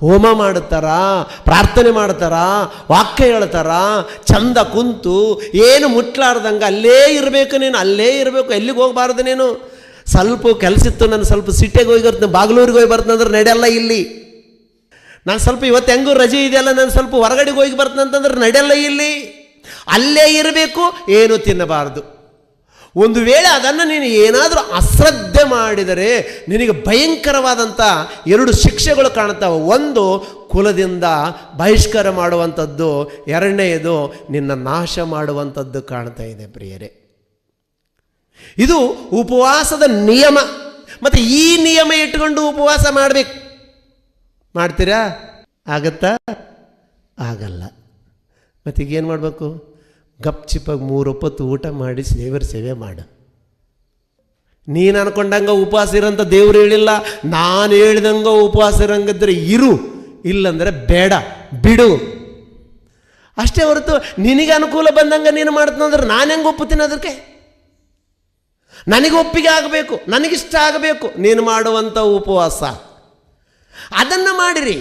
ಹೋಮ ಮಾಡುತ್ತಾರಾ ಪ್ರಾರ್ಥನೆ ಮಾಡ್ತಾರಾ? ವಾಕ್ಯ ಹೇಳ್ತಾರ? ಚಂದ ಕುಂತು, ಏನು ಮುಟ್ಲಾರ್ದಂಗೆ ಅಲ್ಲೇ ಇರಬೇಕು ನೀನು, ಅಲ್ಲೇ ಇರಬೇಕು. ಎಲ್ಲಿಗೆ ಹೋಗಬಾರ್ದು ನೀನು? ಸ್ವಲ್ಪ ಕೆಲಸ ಇತ್ತು, ನಾನು ಸ್ವಲ್ಪ ಸಿಟಿಗೆ ಹೋಗಿ ಬರ್ತೀನಿ ಬಾಗ್ಲೂರಿಗೆ ಹೋಗಿ ಬರ್ತೀನಿ ಅಂದ್ರೆ ನಡೆಯಲ್ಲ ಇಲ್ಲಿ. ನಾನು ಸ್ವಲ್ಪ ಇವತ್ತು ಹೆಂಗೂ ರಜೆ ಇದೆಯಲ್ಲ, ನಾನು ಸ್ವಲ್ಪ ಹೊರಗಡೆ ಹೋಗಿ ಬರ್ತೇನೆ ಅಂತಂದ್ರೆ ನಡೆಯಲ್ಲ ಇಲ್ಲಿ? ಅಲ್ಲೇ ಇರಬೇಕು, ಏನು ತಿನ್ನಬಾರದು. ಒಂದು ವೇಳೆ ಅದನ್ನು ನೀನು ಏನಾದರೂ ಅಶ್ರದ್ಧೆ ಮಾಡಿದರೆ, ನಿನಗೆ ಭಯಂಕರವಾದಂಥ ಎರಡು ಶಿಕ್ಷೆಗಳು ಕಾಣ್ತಾವೆ ಒಂದು, ಕುಲದಿಂದ ಬಹಿಷ್ಕಾರ ಮಾಡುವಂಥದ್ದು. ಎರಡನೆಯದು ನಿನ್ನ ನಾಶ ಮಾಡುವಂಥದ್ದು ಕಾಣ್ತಾ ಇದೆ ಪ್ರಿಯರೇ. ಇದು ಉಪವಾಸದ ನಿಯಮ. ಮತ್ತು ಈ ನಿಯಮ ಇಟ್ಕೊಂಡು ಉಪವಾಸ ಮಾಡಬೇಕು. ಮಾಡ್ತೀರಾ? ಆಗತ್ತಾ? ಆಗಲ್ಲ. ಮತ್ತು ಈಗ ಏನು ಮಾಡಬೇಕು? ಗಪ್ ಚಿಪ್ಪಾಗಿ ಮೂರು ಒಪ್ಪತ್ತು ಊಟ ಮಾಡಿ ದೇವರ ಸೇವೆ ಮಾಡು. ನೀನು ಅನ್ಕೊಂಡಂಗೆ ಉಪವಾಸ ಇರೋಂಥ ದೇವ್ರು ಹೇಳಿಲ್ಲ, ನಾನು ಹೇಳ್ದಂಗೆ ಉಪವಾಸ ಇರಂಗಿದ್ರೆ ಇರು, ಇಲ್ಲಂದರೆ ಬೇಡ, ಬಿಡು. ಅಷ್ಟೇ ಹೊರತು ನಿನಗೆ ಅನುಕೂಲ ಬಂದಂಗೆ ನೀನು ಮಾಡ್ತಂದ್ರೆ ನಾನು ಹೆಂಗೆ ಒಪ್ಪುತ್ತೀನಿ ಅದಕ್ಕೆ? ನನಗೆ ಒಪ್ಪಿಗೆ ಆಗಬೇಕು, ನನಗಿಷ್ಟ ಆಗಬೇಕು, ನೀನು ಮಾಡುವಂಥ ಉಪವಾಸ. ಅದನ್ನು ಮಾಡಿರಿ.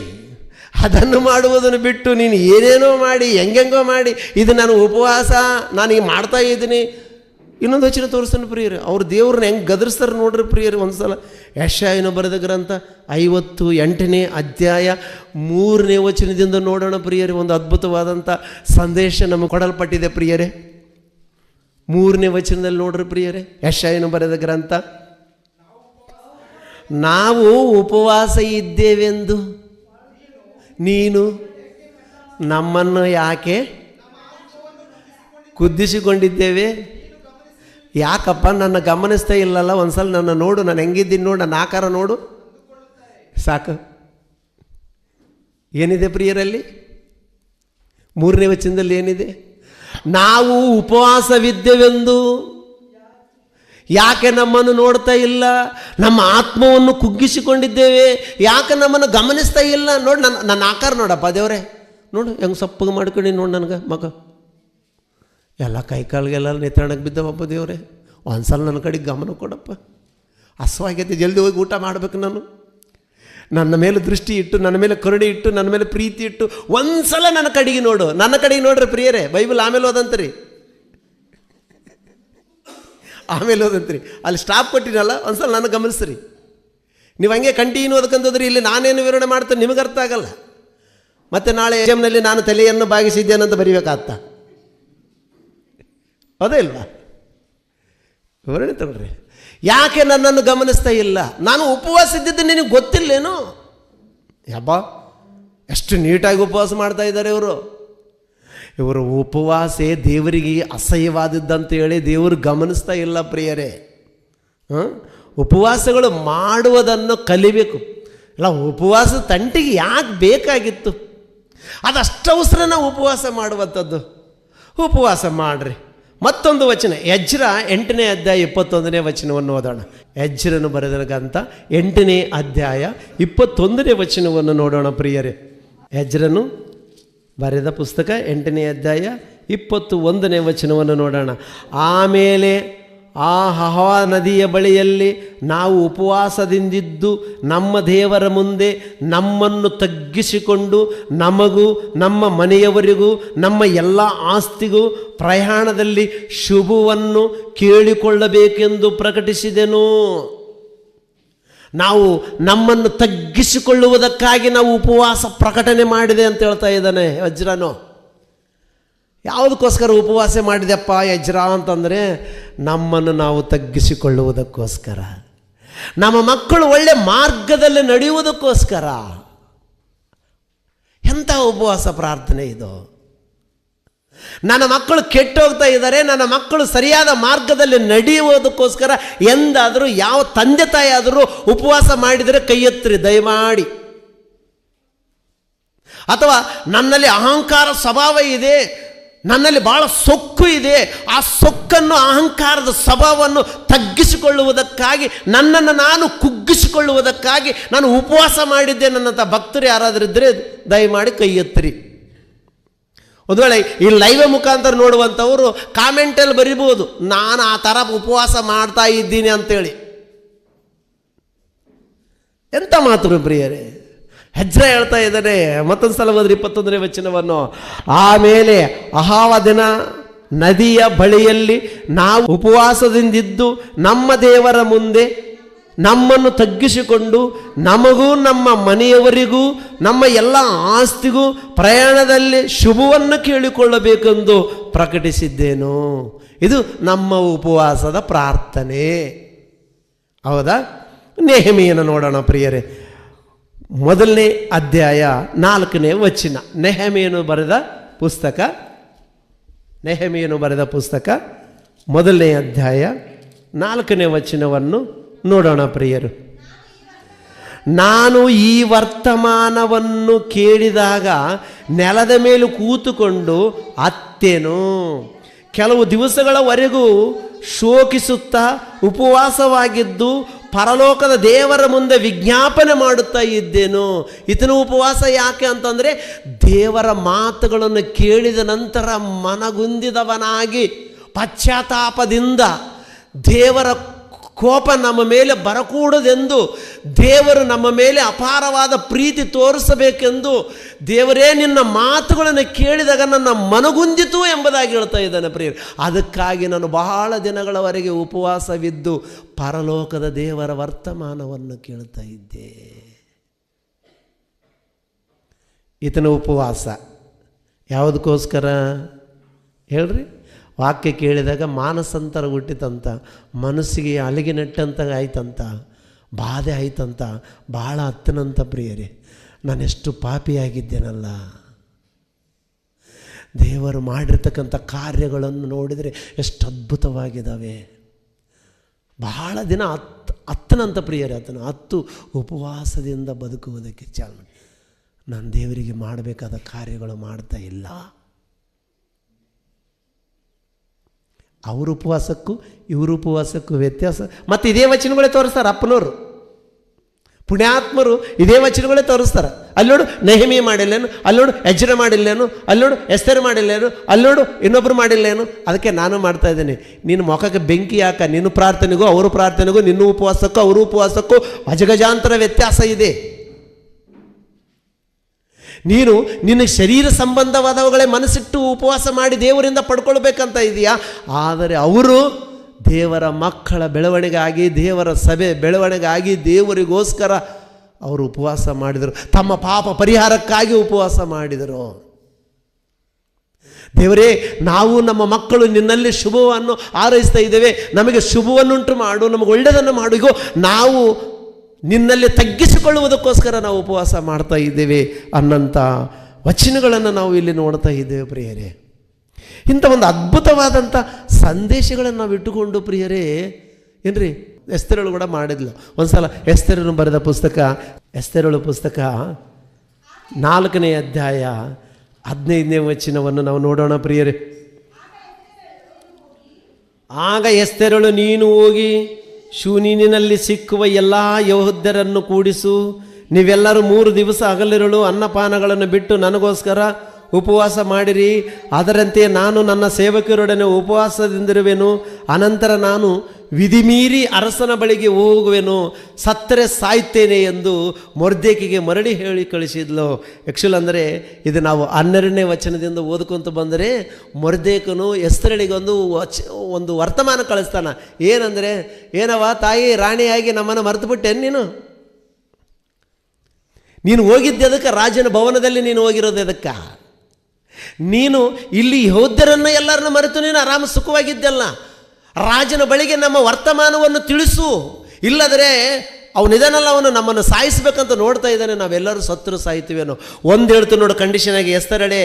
ಅದನ್ನು ಮಾಡುವುದನ್ನು ಬಿಟ್ಟು ನೀನು ಏನೇನೋ ಮಾಡಿ, ಹೆಂಗೆಂಗೋ ಮಾಡಿ, ಇದು ನಾನು ಉಪವಾಸ, ನಾನು ಈಗ ಮಾಡ್ತಾ ಇದ್ದೀನಿ. ಇನ್ನೊಂದು ಹೆಚ್ಚಿನ ತೋರಿಸ್ತಾನೆ ಪ್ರಿಯರು, ಅವ್ರು ದೇವ್ರನ್ನ ಹೆಂಗೆ ಗದರಿಸ್ತಾರೆ ನೋಡ್ರಿ ಪ್ರಿಯರು ಒಂದು ಸಲ ಯಶಾಯನ ಬರೆದ ಗ್ರಂಥ ಐವತ್ತು ಎಂಟನೇ ಅಧ್ಯಾಯ ಮೂರನೇ ವಚನದಿಂದ ನೋಡೋಣ ಪ್ರಿಯರೇ, ಒಂದು ಅದ್ಭುತವಾದಂಥ ಸಂದೇಶ ನಮಗೆ ಕೊಡಲ್ಪಟ್ಟಿದೆ ಪ್ರಿಯರೇ. ಮೂರನೇ ವಚನದಲ್ಲಿ ನೋಡ್ರಿ ಪ್ರಿಯರೇ ಯಶಾಯನ ಬರೆದ ಗ್ರಂಥ ನಾವು ಉಪವಾಸ ಇದ್ದೇವೆಂದು? ನೀನು? ನಮ್ಮನ್ನು ಯಾಕೆ ಕುದ್ದಿಸಿಕೊಂಡಿದ್ದೇವೆ? ಯಾಕಪ್ಪ, ನನ್ನ ಗಮನಿಸ್ತಾ ಇಲ್ಲಲ್ಲ? ಒಂದ್ಸಲ ನನ್ನ ನೋಡು, ನಾನು ಹೆಂಗಿದ್ದೀನಿ ನೋಡು, ನನ್ನ ಆಕಾರ ನೋಡು. ಸಾಕು. ಏನಿದೆ ಪ್ರಿಯರಲ್ಲಿ? ಮೂರನೇ ವಚನದಲ್ಲಿ ಏನಿದೆ? ನಾವು ಉಪವಾಸವಿದ್ದೇವೆಂದು. ಯಾಕೆ ನಮ್ಮನ್ನು ನೋಡ್ತಾ ಇಲ್ಲ? ನಮ್ಮ ಆತ್ಮವನ್ನು ಕುಗ್ಗಿಸಿಕೊಂಡಿದ್ದೇವೆ. ಯಾಕೆ ನಮ್ಮನ್ನು ಗಮನಿಸ್ತಾ ಇಲ್ಲ? ನೋಡಿ ನನ್ನ ನನ್ನ ಆಕಾರ ನೋಡಪ್ಪ ದೇವ್ರೆ. ನೋಡು, ಹೆಂಗೆ ಸಪ್ಪಗೆ ಮಾಡ್ಕೊಂಡು ನೋಡಿ ನನಗೆ ಮಗ. ಎಲ್ಲ ಕೈ ಕಾಲಿಗೆಲ್ಲ ನಿತ್ರಾಣಕ್ಕೆ ಬಿದ್ದವಪ್ಪ ದೇವ್ರೆ. ಒಂದ್ಸಲ ನನ್ನ ಕಡೆಗೆ ಗಮನ ಕೊಡಪ್ಪ. ಹಸುವಾಗೈತೆ ಜಲ್ದಿ ಹೋಗಿ ಊಟ ಮಾಡಬೇಕು ನಾನು. ನನ್ನ ಮೇಲೆ ದೃಷ್ಟಿ ಇಟ್ಟು, ನನ್ನ ಮೇಲೆ ಕರುಣೆ ಇಟ್ಟು, ನನ್ನ ಮೇಲೆ ಪ್ರೀತಿ ಇಟ್ಟು ಒಂದ್ಸಲ ನನ್ನ ಕಡೆಗೆ ನೋಡು. ನನ್ನ ಕಡೆಗೆ ನೋಡ್ರಿ ಪ್ರಿಯರೇ, ಬೈಬಲ್ ಆಮೇಲೆ ಓದಂತ್ರಿ. ಆಮೇಲೆ ಓದಂತ್ರಿ ಅಲ್ಲಿ ಸ್ಟಾಪ್ ಕೊಟ್ಟಿನಲ್ಲ, ಒಂದ್ಸಲ ನನಗೆ ಗಮನಿಸ್ರಿ. ನೀವು ಹಂಗೆ ಕಂಟಿನ್ಯೂ ಓದಕ್ಕಂತಂದ್ರೆ ಇಲ್ಲಿ ನಾನೇನು ವಿವರಣೆ ಮಾಡ್ತೇನೆ ನಿಮಗೆ ಅರ್ಥ ಆಗಲ್ಲ. ಮತ್ತೆ ನಾಳೆ ಎಮ್ನಲ್ಲಿ ನಾನು ತಲೆಯನ್ನು ಭಾಗಿಸಿದ್ದೇನಂತ ಬರಿಬೇಕಾಗ್ತ. ಅದೇ ಇಲ್ವಾ? ವಿವರಣೆ ತಗೊಳ್ರಿ. ಯಾಕೆ ನನ್ನನ್ನು ಗಮನಿಸ್ತಾ ಇಲ್ಲ? ನಾನು ಉಪವಾಸ ಇದ್ದಿದ್ದು ನಿನಗೆ ಗೊತ್ತಿಲ್ಲೇನು? ಯಬ್ಬ, ಎಷ್ಟು ನೀಟಾಗಿ ಉಪವಾಸ ಮಾಡ್ತಾ ಇದ್ದಾರೆ ಇವರು. ಇವರು ಉಪವಾಸೆ ದೇವರಿಗೆ ಅಸಹ್ಯವಾದದ್ದಂತ ಹೇಳಿ ದೇವರು ಗಮನಿಸ್ತಾ ಇಲ್ಲ ಪ್ರಿಯರೇ. ಉಪವಾಸಗಳು ಮಾಡುವುದನ್ನು ಕಲಿಬೇಕು. ಅಲ್ಲ ಉಪವಾಸ ತಂಟಿಗೆ ಯಾಕೆ ಬೇಕಾಗಿತ್ತು? ಅದಷ್ಟು ಅವಸರ ನಾವು ಉಪವಾಸ ಮಾಡುವಂಥದ್ದು. ಉಪವಾಸ ಮಾಡ್ರಿ. ಮತ್ತೊಂದು ವಚನ, ಯಜ್ರ ಎಂಟನೇ ಅಧ್ಯಾಯ ಇಪ್ಪತ್ತೊಂದನೇ ವಚನವನ್ನು ಓದೋಣ. ಯಜ್ರನು ಬರೆದನಗಂತ ಎಂಟನೇ ಅಧ್ಯಾಯ ಇಪ್ಪತ್ತೊಂದನೇ ವಚನವನ್ನು ನೋಡೋಣ ಪ್ರಿಯರೇ. ಯಜ್ರನು ಬರೆದ ಪುಸ್ತಕ ಎಂಟನೇ ಅಧ್ಯಾಯ ಇಪ್ಪತ್ತು ಒಂದನೇ ವಚನವನ್ನು ನೋಡೋಣ. ಆಮೇಲೆ ಆ ಹವಾ ನದಿಯ ಬಳಿಯಲ್ಲಿ ನಾವು ಉಪವಾಸದಿಂದಿದ್ದು ನಮ್ಮ ದೇವರ ಮುಂದೆ ನಮ್ಮನ್ನು ತಗ್ಗಿಸಿಕೊಂಡು ನಮಗೂ ನಮ್ಮ ಮನೆಯವರಿಗೂ ನಮ್ಮ ಎಲ್ಲ ಆಸ್ತಿಗೂ ಪ್ರಯಾಣದಲ್ಲಿ ಶುಭವನ್ನು ಕೇಳಿಕೊಳ್ಳಬೇಕೆಂದು ಪ್ರಕಟಿಸಿದೆನು. ನಾವು ನಮ್ಮನ್ನು ತಗ್ಗಿಸಿಕೊಳ್ಳುವುದಕ್ಕಾಗಿ ನಾವು ಉಪವಾಸ ಪ್ರಕಟಣೆ ಮಾಡಿದೆ ಅಂತ ಹೇಳ್ತಾ ಇದ್ದಾನೆ ವಜ್ರನು ಯಾವುದಕ್ಕೋಸ್ಕರ ಉಪವಾಸ ಮಾಡಿದೆಪ್ಪ ಯಜ್ರ ಅಂತಂದರೆ ನಮ್ಮನ್ನು ನಾವು ತಗ್ಗಿಸಿಕೊಳ್ಳುವುದಕ್ಕೋಸ್ಕರ. ನಮ್ಮ ಮಕ್ಕಳು ಒಳ್ಳೆ ಮಾರ್ಗದಲ್ಲಿ ನಡೆಯುವುದಕ್ಕೋಸ್ಕರ. ಎಂಥ ಉಪವಾಸ ಪ್ರಾರ್ಥನೆ ಇದು? ನನ್ನ ಮಕ್ಕಳು ಕೆಟ್ಟೋಗ್ತಾ ಇದ್ದಾರೆ, ನನ್ನ ಮಕ್ಕಳು ಸರಿಯಾದ ಮಾರ್ಗದಲ್ಲಿ ನಡೆಯುವುದಕ್ಕೋಸ್ಕರ ಎಂದಾದರೂ, ಯಾವ ತಂದೆ ತಾಯಿ ಆದರೂ ಉಪವಾಸ ಮಾಡಿದರೆ ಕೈ ಎತ್ತರಿ ದಯಮಾಡಿ. ಅಥವಾ ನನ್ನಲ್ಲಿ ಅಹಂಕಾರ ಸ್ವಭಾವ ಇದೆ, ನನ್ನಲ್ಲಿ ಭಾಳ ಸೊಕ್ಕು ಇದೆ, ಆ ಸೊಕ್ಕನ್ನು, ಅಹಂಕಾರದ ಸ್ವಭಾವವನ್ನು ತಗ್ಗಿಸಿಕೊಳ್ಳುವುದಕ್ಕಾಗಿ, ನನ್ನನ್ನು ನಾನು ಕುಗ್ಗಿಸಿಕೊಳ್ಳುವುದಕ್ಕಾಗಿ ನಾನು ಉಪವಾಸ ಮಾಡಿದ್ದೆ ನನ್ನಂಥ ಭಕ್ತರು ಯಾರಾದರೂ ಇದ್ದರೆ ದಯಮಾಡಿ ಕೈ ಎತ್ತಿರಿ ಒಂದು ವೇಳೆ ಈ ಲೈವ್ ಮುಖಾಂತರ ನೋಡುವಂಥವರು ಕಾಮೆಂಟಲ್ಲಿ ಬರಿಬೋದು ನಾನು ಆ ಥರ ಉಪವಾಸ ಮಾಡ್ತಾ ಇದ್ದೀನಿ ಅಂತೇಳಿ. ಎಂಥ ಮಾತು ಪ್ರಿಯರೇ? ಹೆಜ್ಜೆ ಹೇಳ್ತಾ ಇದ್ದಾರೆ ಮತ್ತೊಂದು ಸಲ ಹೋದ್ರೆ ಇಪ್ಪತ್ತೊಂದನೇ ವಚನವನ್ನು, ಆಮೇಲೆ ಅಹಾವ ದಿನ ನದಿಯ ಬಳಿಯಲ್ಲಿ ನಾವು ಉಪವಾಸದಿಂದಿದ್ದು ನಮ್ಮ ದೇವರ ಮುಂದೆ ನಮ್ಮನ್ನು ತಗ್ಗಿಸಿಕೊಂಡು ನಮಗೂ ನಮ್ಮ ಮನೆಯವರಿಗೂ ನಮ್ಮ ಎಲ್ಲ ಆಸ್ತಿಗೂ ಪ್ರಯಾಣದಲ್ಲಿ ಶುಭವನ್ನು ಕೇಳಿಕೊಳ್ಳಬೇಕೆಂದು ಪ್ರಕಟಿಸಿದ್ದೇನು. ಇದು ನಮ್ಮ ಉಪವಾಸದ ಪ್ರಾರ್ಥನೆ. ಹೌದಾ? ನೆಹಮಿಯನ್ನು ನೋಡೋಣ ಪ್ರಿಯರೇ. ಮೊದಲನೇ ಅಧ್ಯಾಯ ನಾಲ್ಕನೇ ವಚನ. ನೆಹಮಿಯನ್ನು ಬರೆದ ಪುಸ್ತಕ? ನೆಹಮಿಯನ್ನು ಬರೆದ ಪುಸ್ತಕ? ಮೊದಲನೇ ಅಧ್ಯಾಯ ನಾಲ್ಕನೇ ವಚನವನ್ನು ನೋಡೋಣ ಪ್ರಿಯರು. ನಾನು ಈ ವರ್ತಮಾನವನ್ನು ಕೇಳಿದಾಗ ನೆಲದ ಮೇಲೆ ಕೂತುಕೊಂಡು ಅತ್ತೇನು. ಕೆಲವು ದಿವಸಗಳವರೆಗೂ ಶೋಕಿಸುತ್ತಾ ಉಪವಾಸವಾಗಿದ್ದು ಪರಲೋಕದ ದೇವರ ಮುಂದೆ ವಿಜ್ಞಾಪನೆ ಮಾಡುತ್ತಾ ಇದ್ದೇನು. ಇತನ ಉಪವಾಸ ಯಾಕೆ ಅಂತಂದರೆ ದೇವರ ಮಾತುಗಳನ್ನು ಕೇಳಿದ ನಂತರ ಮನಗುಂದಿದವನಾಗಿ ಪಶ್ಚಾತ್ತಾಪದಿಂದ ದೇವರ ಕೋಪ ನಮ್ಮ ಮೇಲೆ ಬರಕೂಡದೆಂದು ದೇವರು ನಮ್ಮ ಮೇಲೆ ಅಪಾರವಾದ ಪ್ರೀತಿ ತೋರಿಸಬೇಕೆಂದು ದೇವರೇ ನಿನ್ನ ಮಾತುಗಳನ್ನು ಕೇಳಿದಾಗ ನನ್ನ ಮನಗುಂದಿತು ಎಂಬುದಾಗಿ ಹೇಳ್ತಾ ಇದ್ದಾನೆ ಪ್ರಿಯ ಅದಕ್ಕಾಗಿ ನಾನು ಬಹಳ ದಿನಗಳವರೆಗೆ ಉಪವಾಸವಿದ್ದು ಪರಲೋಕದ ದೇವರ ವರ್ತಮಾನವನ್ನು ಕೇಳ್ತಾ ಇದ್ದೆ. ಈತನ ಉಪವಾಸ ಯಾವುದಕ್ಕೋಸ್ಕರ ಹೇಳ್ರಿ? ವಾಕ್ಯ ಕೇಳಿದಾಗ ಮಾನಸಂತರ ಹುಟ್ಟಿತಂತ, ಮನಸ್ಸಿಗೆ ಅಲಿಗೆ ನೆಟ್ಟಂತ ಆಯ್ತಂತ, ಬಾಧೆ ಆಯ್ತಂತ ಭಾಳ ಹತ್ತನಂತ ಪ್ರಿಯರೇ, ನಾನೆಷ್ಟು ಪಾಪಿಯಾಗಿದ್ದೇನಲ್ಲ. ದೇವರು ಮಾಡಿರ್ತಕ್ಕಂಥ ಕಾರ್ಯಗಳನ್ನು ನೋಡಿದರೆ ಎಷ್ಟು ಅದ್ಭುತವಾಗಿದ್ದಾವೆ. ಬಹಳ ದಿನ ಹತ್ತು ಹತ್ತನಂತ ಪ್ರಿಯರೇ ಆತನ, ಹತ್ತು ಉಪವಾಸದಿಂದ ಬದುಕುವುದಕ್ಕೆ ಚಾಲನೆ. ನಾನು ದೇವರಿಗೆ ಮಾಡಬೇಕಾದ ಕಾರ್ಯಗಳು ಮಾಡ್ತಾ ಇಲ್ಲ. ಅವ್ರ ಉಪವಾಸಕ್ಕೂ, ಇವ್ರ ಉಪವಾಸಕ್ಕೂ ವ್ಯತ್ಯಾಸ. ಮತ್ತು ಇದೇ ವಚನಗಳೇ ತೋರಿಸ್ತಾರೆ ಅಪ್ಪನವರು. ಪುಣ್ಯಾತ್ಮರು ಇದೇ ವಚನಗಳೇ ತೋರಿಸ್ತಾರೆ. ಅಲ್ಲೋಡು ನೆಹಿಮಿ ಮಾಡಿಲ್ಲೇನು ಅಲ್ಲೋಡು ಎಜ್ರ ಮಾಡಿಲ್ಲೇನು ಅಲ್ಲೋಡು ಎಸ್ತರು ಮಾಡಿಲ್ಲೇನು ಅಲ್ಲೋಡು ಇನ್ನೊಬ್ರು ಮಾಡಿಲ್ಲೇನು. ಅದಕ್ಕೆ ನಾನು ಮಾಡ್ತಾ ಇದ್ದೀನಿ. ನಿನ್ನ ಮುಖಕ್ಕೆ ಬೆಂಕಿ ಹಾಕ, ನಿನ್ನ ಪ್ರಾರ್ಥನೆಗೂ, ಅವ್ರ ಪ್ರಾರ್ಥನೆಗೂ, ನಿನ್ನ ಉಪವಾಸಕ್ಕೂ, ಅವ್ರ ಉಪವಾಸಕ್ಕೂ ಅಜಗಜಾಂತರ ವ್ಯತ್ಯಾಸ ಇದೆ. ನೀನು ನಿನ್ನ ಶರೀರ ಸಂಬಂಧವಾದವುಗಳೇ ಮನಸ್ಸಿಟ್ಟು ಉಪವಾಸ ಮಾಡಿ ದೇವರಿಂದ ಪಡ್ಕೊಳ್ಬೇಕಂತ ಇದೆಯಾ? ಆದರೆ ಅವರು ದೇವರ ಮಕ್ಕಳ ಬೆಳವಣಿಗೆಗಾಗಿ, ದೇವರ ಸಭೆ ಬೆಳವಣಿಗೆಗಾಗಿ ದೇವರಿಗೋಸ್ಕರ ಅವರು ಉಪವಾಸ ಮಾಡಿದರು. ತಮ್ಮ ಪಾಪ ಪರಿಹಾರಕ್ಕಾಗಿ ಉಪವಾಸ ಮಾಡಿದರು. ದೇವರೇ, ನಾವು ನಮ್ಮ ಮಕ್ಕಳು ನಿನ್ನಲ್ಲಿ ಶುಭವನ್ನು ಆರೈಸ್ತಾ ಇದ್ದೇವೆ. ನಮಗೆ ಶುಭವನ್ನುಂಟು ಮಾಡು, ನಮಗೆ ಒಳ್ಳೆಯದನ್ನು ಮಾಡು. ಈಗ ನಾವು ನಿನ್ನಲ್ಲಿ ತಗ್ಗಿಸಿಕೊಳ್ಳುವುದಕ್ಕೋಸ್ಕರ ನಾವು ಉಪವಾಸ ಮಾಡ್ತಾ ಇದ್ದೇವೆ ಅನ್ನಂಥ ವಚನಗಳನ್ನು ನಾವು ಇಲ್ಲಿ ನೋಡ್ತಾ ಇದ್ದೇವೆ ಪ್ರಿಯರೇ. ಇಂಥ ಒಂದು ಅದ್ಭುತವಾದಂಥ ಸಂದೇಶಗಳನ್ನು ನಾವು ಇಟ್ಟುಕೊಂಡು ಪ್ರಿಯರೇ, ಏನ್ರಿ? ಎಸ್ತೆರಳು ಕೂಡ ಮಾಡಿದ್ಲು. ಒಂದ್ಸಲ ಎಸ್ತೆರಳು ಬರೆದ ಪುಸ್ತಕ, ಎಸ್ತೆರಳು ಪುಸ್ತಕ ನಾಲ್ಕನೇ ಅಧ್ಯಾಯ ಹದಿನೈದನೇ ವಚನವನ್ನು ನಾವು ನೋಡೋಣ ಪ್ರಿಯರೇ. ಆಗ ಎಸ್ತೆರಳು, ನೀನು ಹೋಗಿ ಶೂನಿನಲ್ಲಿ ಸಿಕ್ಕುವ ಎಲ್ಲ ಯೋಧರನ್ನು ಕೂಡಿಸು. ನೀವೆಲ್ಲರೂ ಮೂರು ದಿವಸ ಹಗಲಿರುಳು ಅನ್ನಪಾನಗಳನ್ನು ಬಿಟ್ಟು ನನಗೋಸ್ಕರ ಉಪವಾಸ ಮಾಡಿರಿ. ಅದರಂತೆ ನಾನು ನನ್ನ ಸೇವಕರೊಡನೆ ಉಪವಾಸದಿಂದಿರುವೆನು. ಅನಂತರ ನಾನು ವಿಧಿಮೀರಿ ಅರಸನ ಬಳಿಗೆ ಹೋಗುವೆನು, ಸತ್ತರೆ ಸಾಯ್ತೇನೆ ಎಂದು ಮೊರ್ದೇಕಿಗೆ ಮರಳಿ ಹೇಳಿ ಕಳಿಸಿದ್ಲು. ಯಕ್ಷುಲ್ ಅಂದರೆ, ಇದು ನಾವು ಹನ್ನೆರಡನೇ ವಚನದಿಂದ ಓದ್ಕೊಂತ ಬಂದರೆ, ಮೊರ್ದೇಕನು ಎಸ್ತರಳಿಗೊಂದು ವಚ, ಒಂದು ವರ್ತಮಾನ ಕಳಿಸ್ತಾನ. ಏನಂದರೆ ಏನವ ತಾಯಿ, ರಾಣಿಯಾಗಿ ನಮ್ಮನ್ನು ಮರೆತು ಬಿಟ್ಟೆ ನೀನು? ನೀನು ಹೋಗಿದ್ದೆ ಅದಕ್ಕೆ, ರಾಜನ ಭವನದಲ್ಲಿ ನೀನು ಹೋಗಿರೋದು ಎದಕ್ಕೆ ನೀನು ಇಲ್ಲಿ ಯೋಧರನ್ನು ಎಲ್ಲರನ್ನು ಮರೆತು ನೀನು ಆರಾಮ ಸುಖವಾಗಿದ್ದಲ್ಲ. ರಾಜನ ಬಳಿಗೆ ನಮ್ಮ ವರ್ತಮಾನವನ್ನು ತಿಳಿಸು. ಇಲ್ಲದರೆ ಅವನಿದಾನಲ್ಲ ಅವನು ನಮ್ಮನ್ನು ಸಾಯಿಸಬೇಕಂತ ನೋಡ್ತಾ ಇದ್ದಾನೆ. ನಾವೆಲ್ಲರೂ ಸತ್ತರು ಸಾಯ್ತೀವೇನೋ ಒಂದು ಹೇಳ್ತು ನೋಡು ಕಂಡೀಷನ್ ಆಗಿ. ಎಸ್ತರಡೆ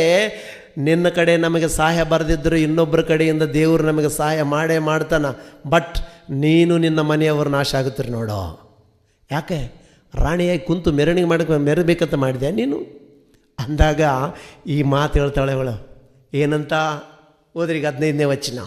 ನಿನ್ನ ಕಡೆ ನಮಗೆ ಸಹಾಯ ಬರೆದಿದ್ದರು ಇನ್ನೊಬ್ಬರ ಕಡೆಯಿಂದ ದೇವರು ನಮಗೆ ಸಹಾಯ ಮಾಡೇ ಮಾಡ್ತಾನ. ಬಟ್ ನೀನು ನಿನ್ನ ಮನೆಯವರು ನಾಶ ಆಗುತ್ತೀರಿ ನೋಡೋ. ಯಾಕೆ? ರಾಣಿಯಾಗಿ ಕುಂತು ಮೆರವಣಿಗೆ ಮಾಡಕ್ಕೆ ಮೆರಬೇಕಂತ ಮಾಡಿದೆ ನೀನು? ಅಂದಾಗ ಈ ಮಾತು ಹೇಳ್ತಾಳೆ ಅವಳು. ಏನಂತ? ಹೋದ್ರಿಗೆ ಹದಿನೈದನೇ ವಚನ.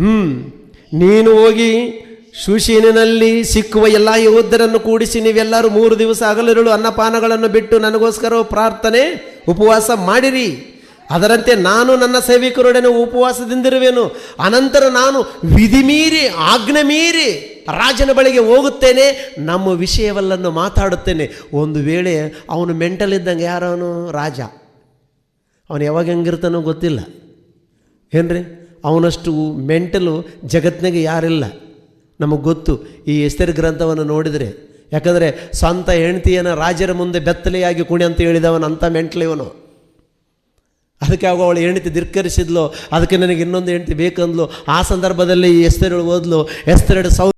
ಹ್ಞೂ ನೀನು ಹೋಗಿ ಶುಶೀನಿನಲ್ಲಿ ಸಿಕ್ಕುವ ಎಲ್ಲ ಯೋಧರನ್ನು ಕೂಡಿಸಿ ನೀವೆಲ್ಲರೂ ಮೂರು ದಿವಸ ಹಗಲಿರುಳು ಅನ್ನಪಾನಗಳನ್ನು ಬಿಟ್ಟು ನನಗೋಸ್ಕರ ಪ್ರಾರ್ಥನೆ, ಉಪವಾಸ ಮಾಡಿರಿ. ಅದರಂತೆ ನಾನು ನನ್ನ ಸೇವಿಕರೊಡನೆ ಉಪವಾಸದಿಂದಿರುವೆನು. ಅನಂತರ ನಾನು ವಿಧಿ ಮೀರಿ, ಆಜ್ಞೆ ಮೀರಿ ರಾಜನ ಬಳಿಗೆ ಹೋಗುತ್ತೇನೆ. ನಮ್ಮ ವಿಷಯವಲ್ಲನ್ನು ಮಾತಾಡುತ್ತೇನೆ. ಒಂದು ವೇಳೆ ಅವನು ಮೆಂಟಲ್ ಇದ್ದಂಗೆ ಯಾರವನು? ರಾಜ. ಅವನು ಯಾವಾಗ ಹೆಂಗಿರ್ತಾನೋ ಗೊತ್ತಿಲ್ಲ. ಏನ್ರಿ? ಅವನಷ್ಟು ಮೆಂಟಲು ಜಗತ್ತಿನಾಗೆ ಯಾರಿಲ್ಲ. ನಮಗೆ ಗೊತ್ತು, ಈ ಎಸ್ತರ್ ಗ್ರಂಥವನ್ನು ನೋಡಿದರೆ. ಯಾಕಂದರೆ ಸ್ವಂತ ಹೆಂಡತಿಯನ್ನು ರಾಜರ ಮುಂದೆ ಬೆತ್ತಲೆಯಾಗಿ ಕುಣಿ ಅಂತ ಹೇಳಿದವನು ಅಂಥ ಮೆಂಟ್ಲು ಇವನು. ಅದಕ್ಕೆ ಆಗೋ ಅವಳು ಹೆಂಡತಿ ಧಿಕ್ಕರಿಸಿದ್ಲು. ಅದಕ್ಕೆ ನನಗೆ ಇನ್ನೊಂದು ಹೆಂಡತಿ ಬೇಕಂದ್ಲು. ಆ ಸಂದರ್ಭದಲ್ಲಿ ಈ ಎಸ್ತೇರಳು ಓದ್ಲು. ಎಸ್ತರೆಡು ಸೌ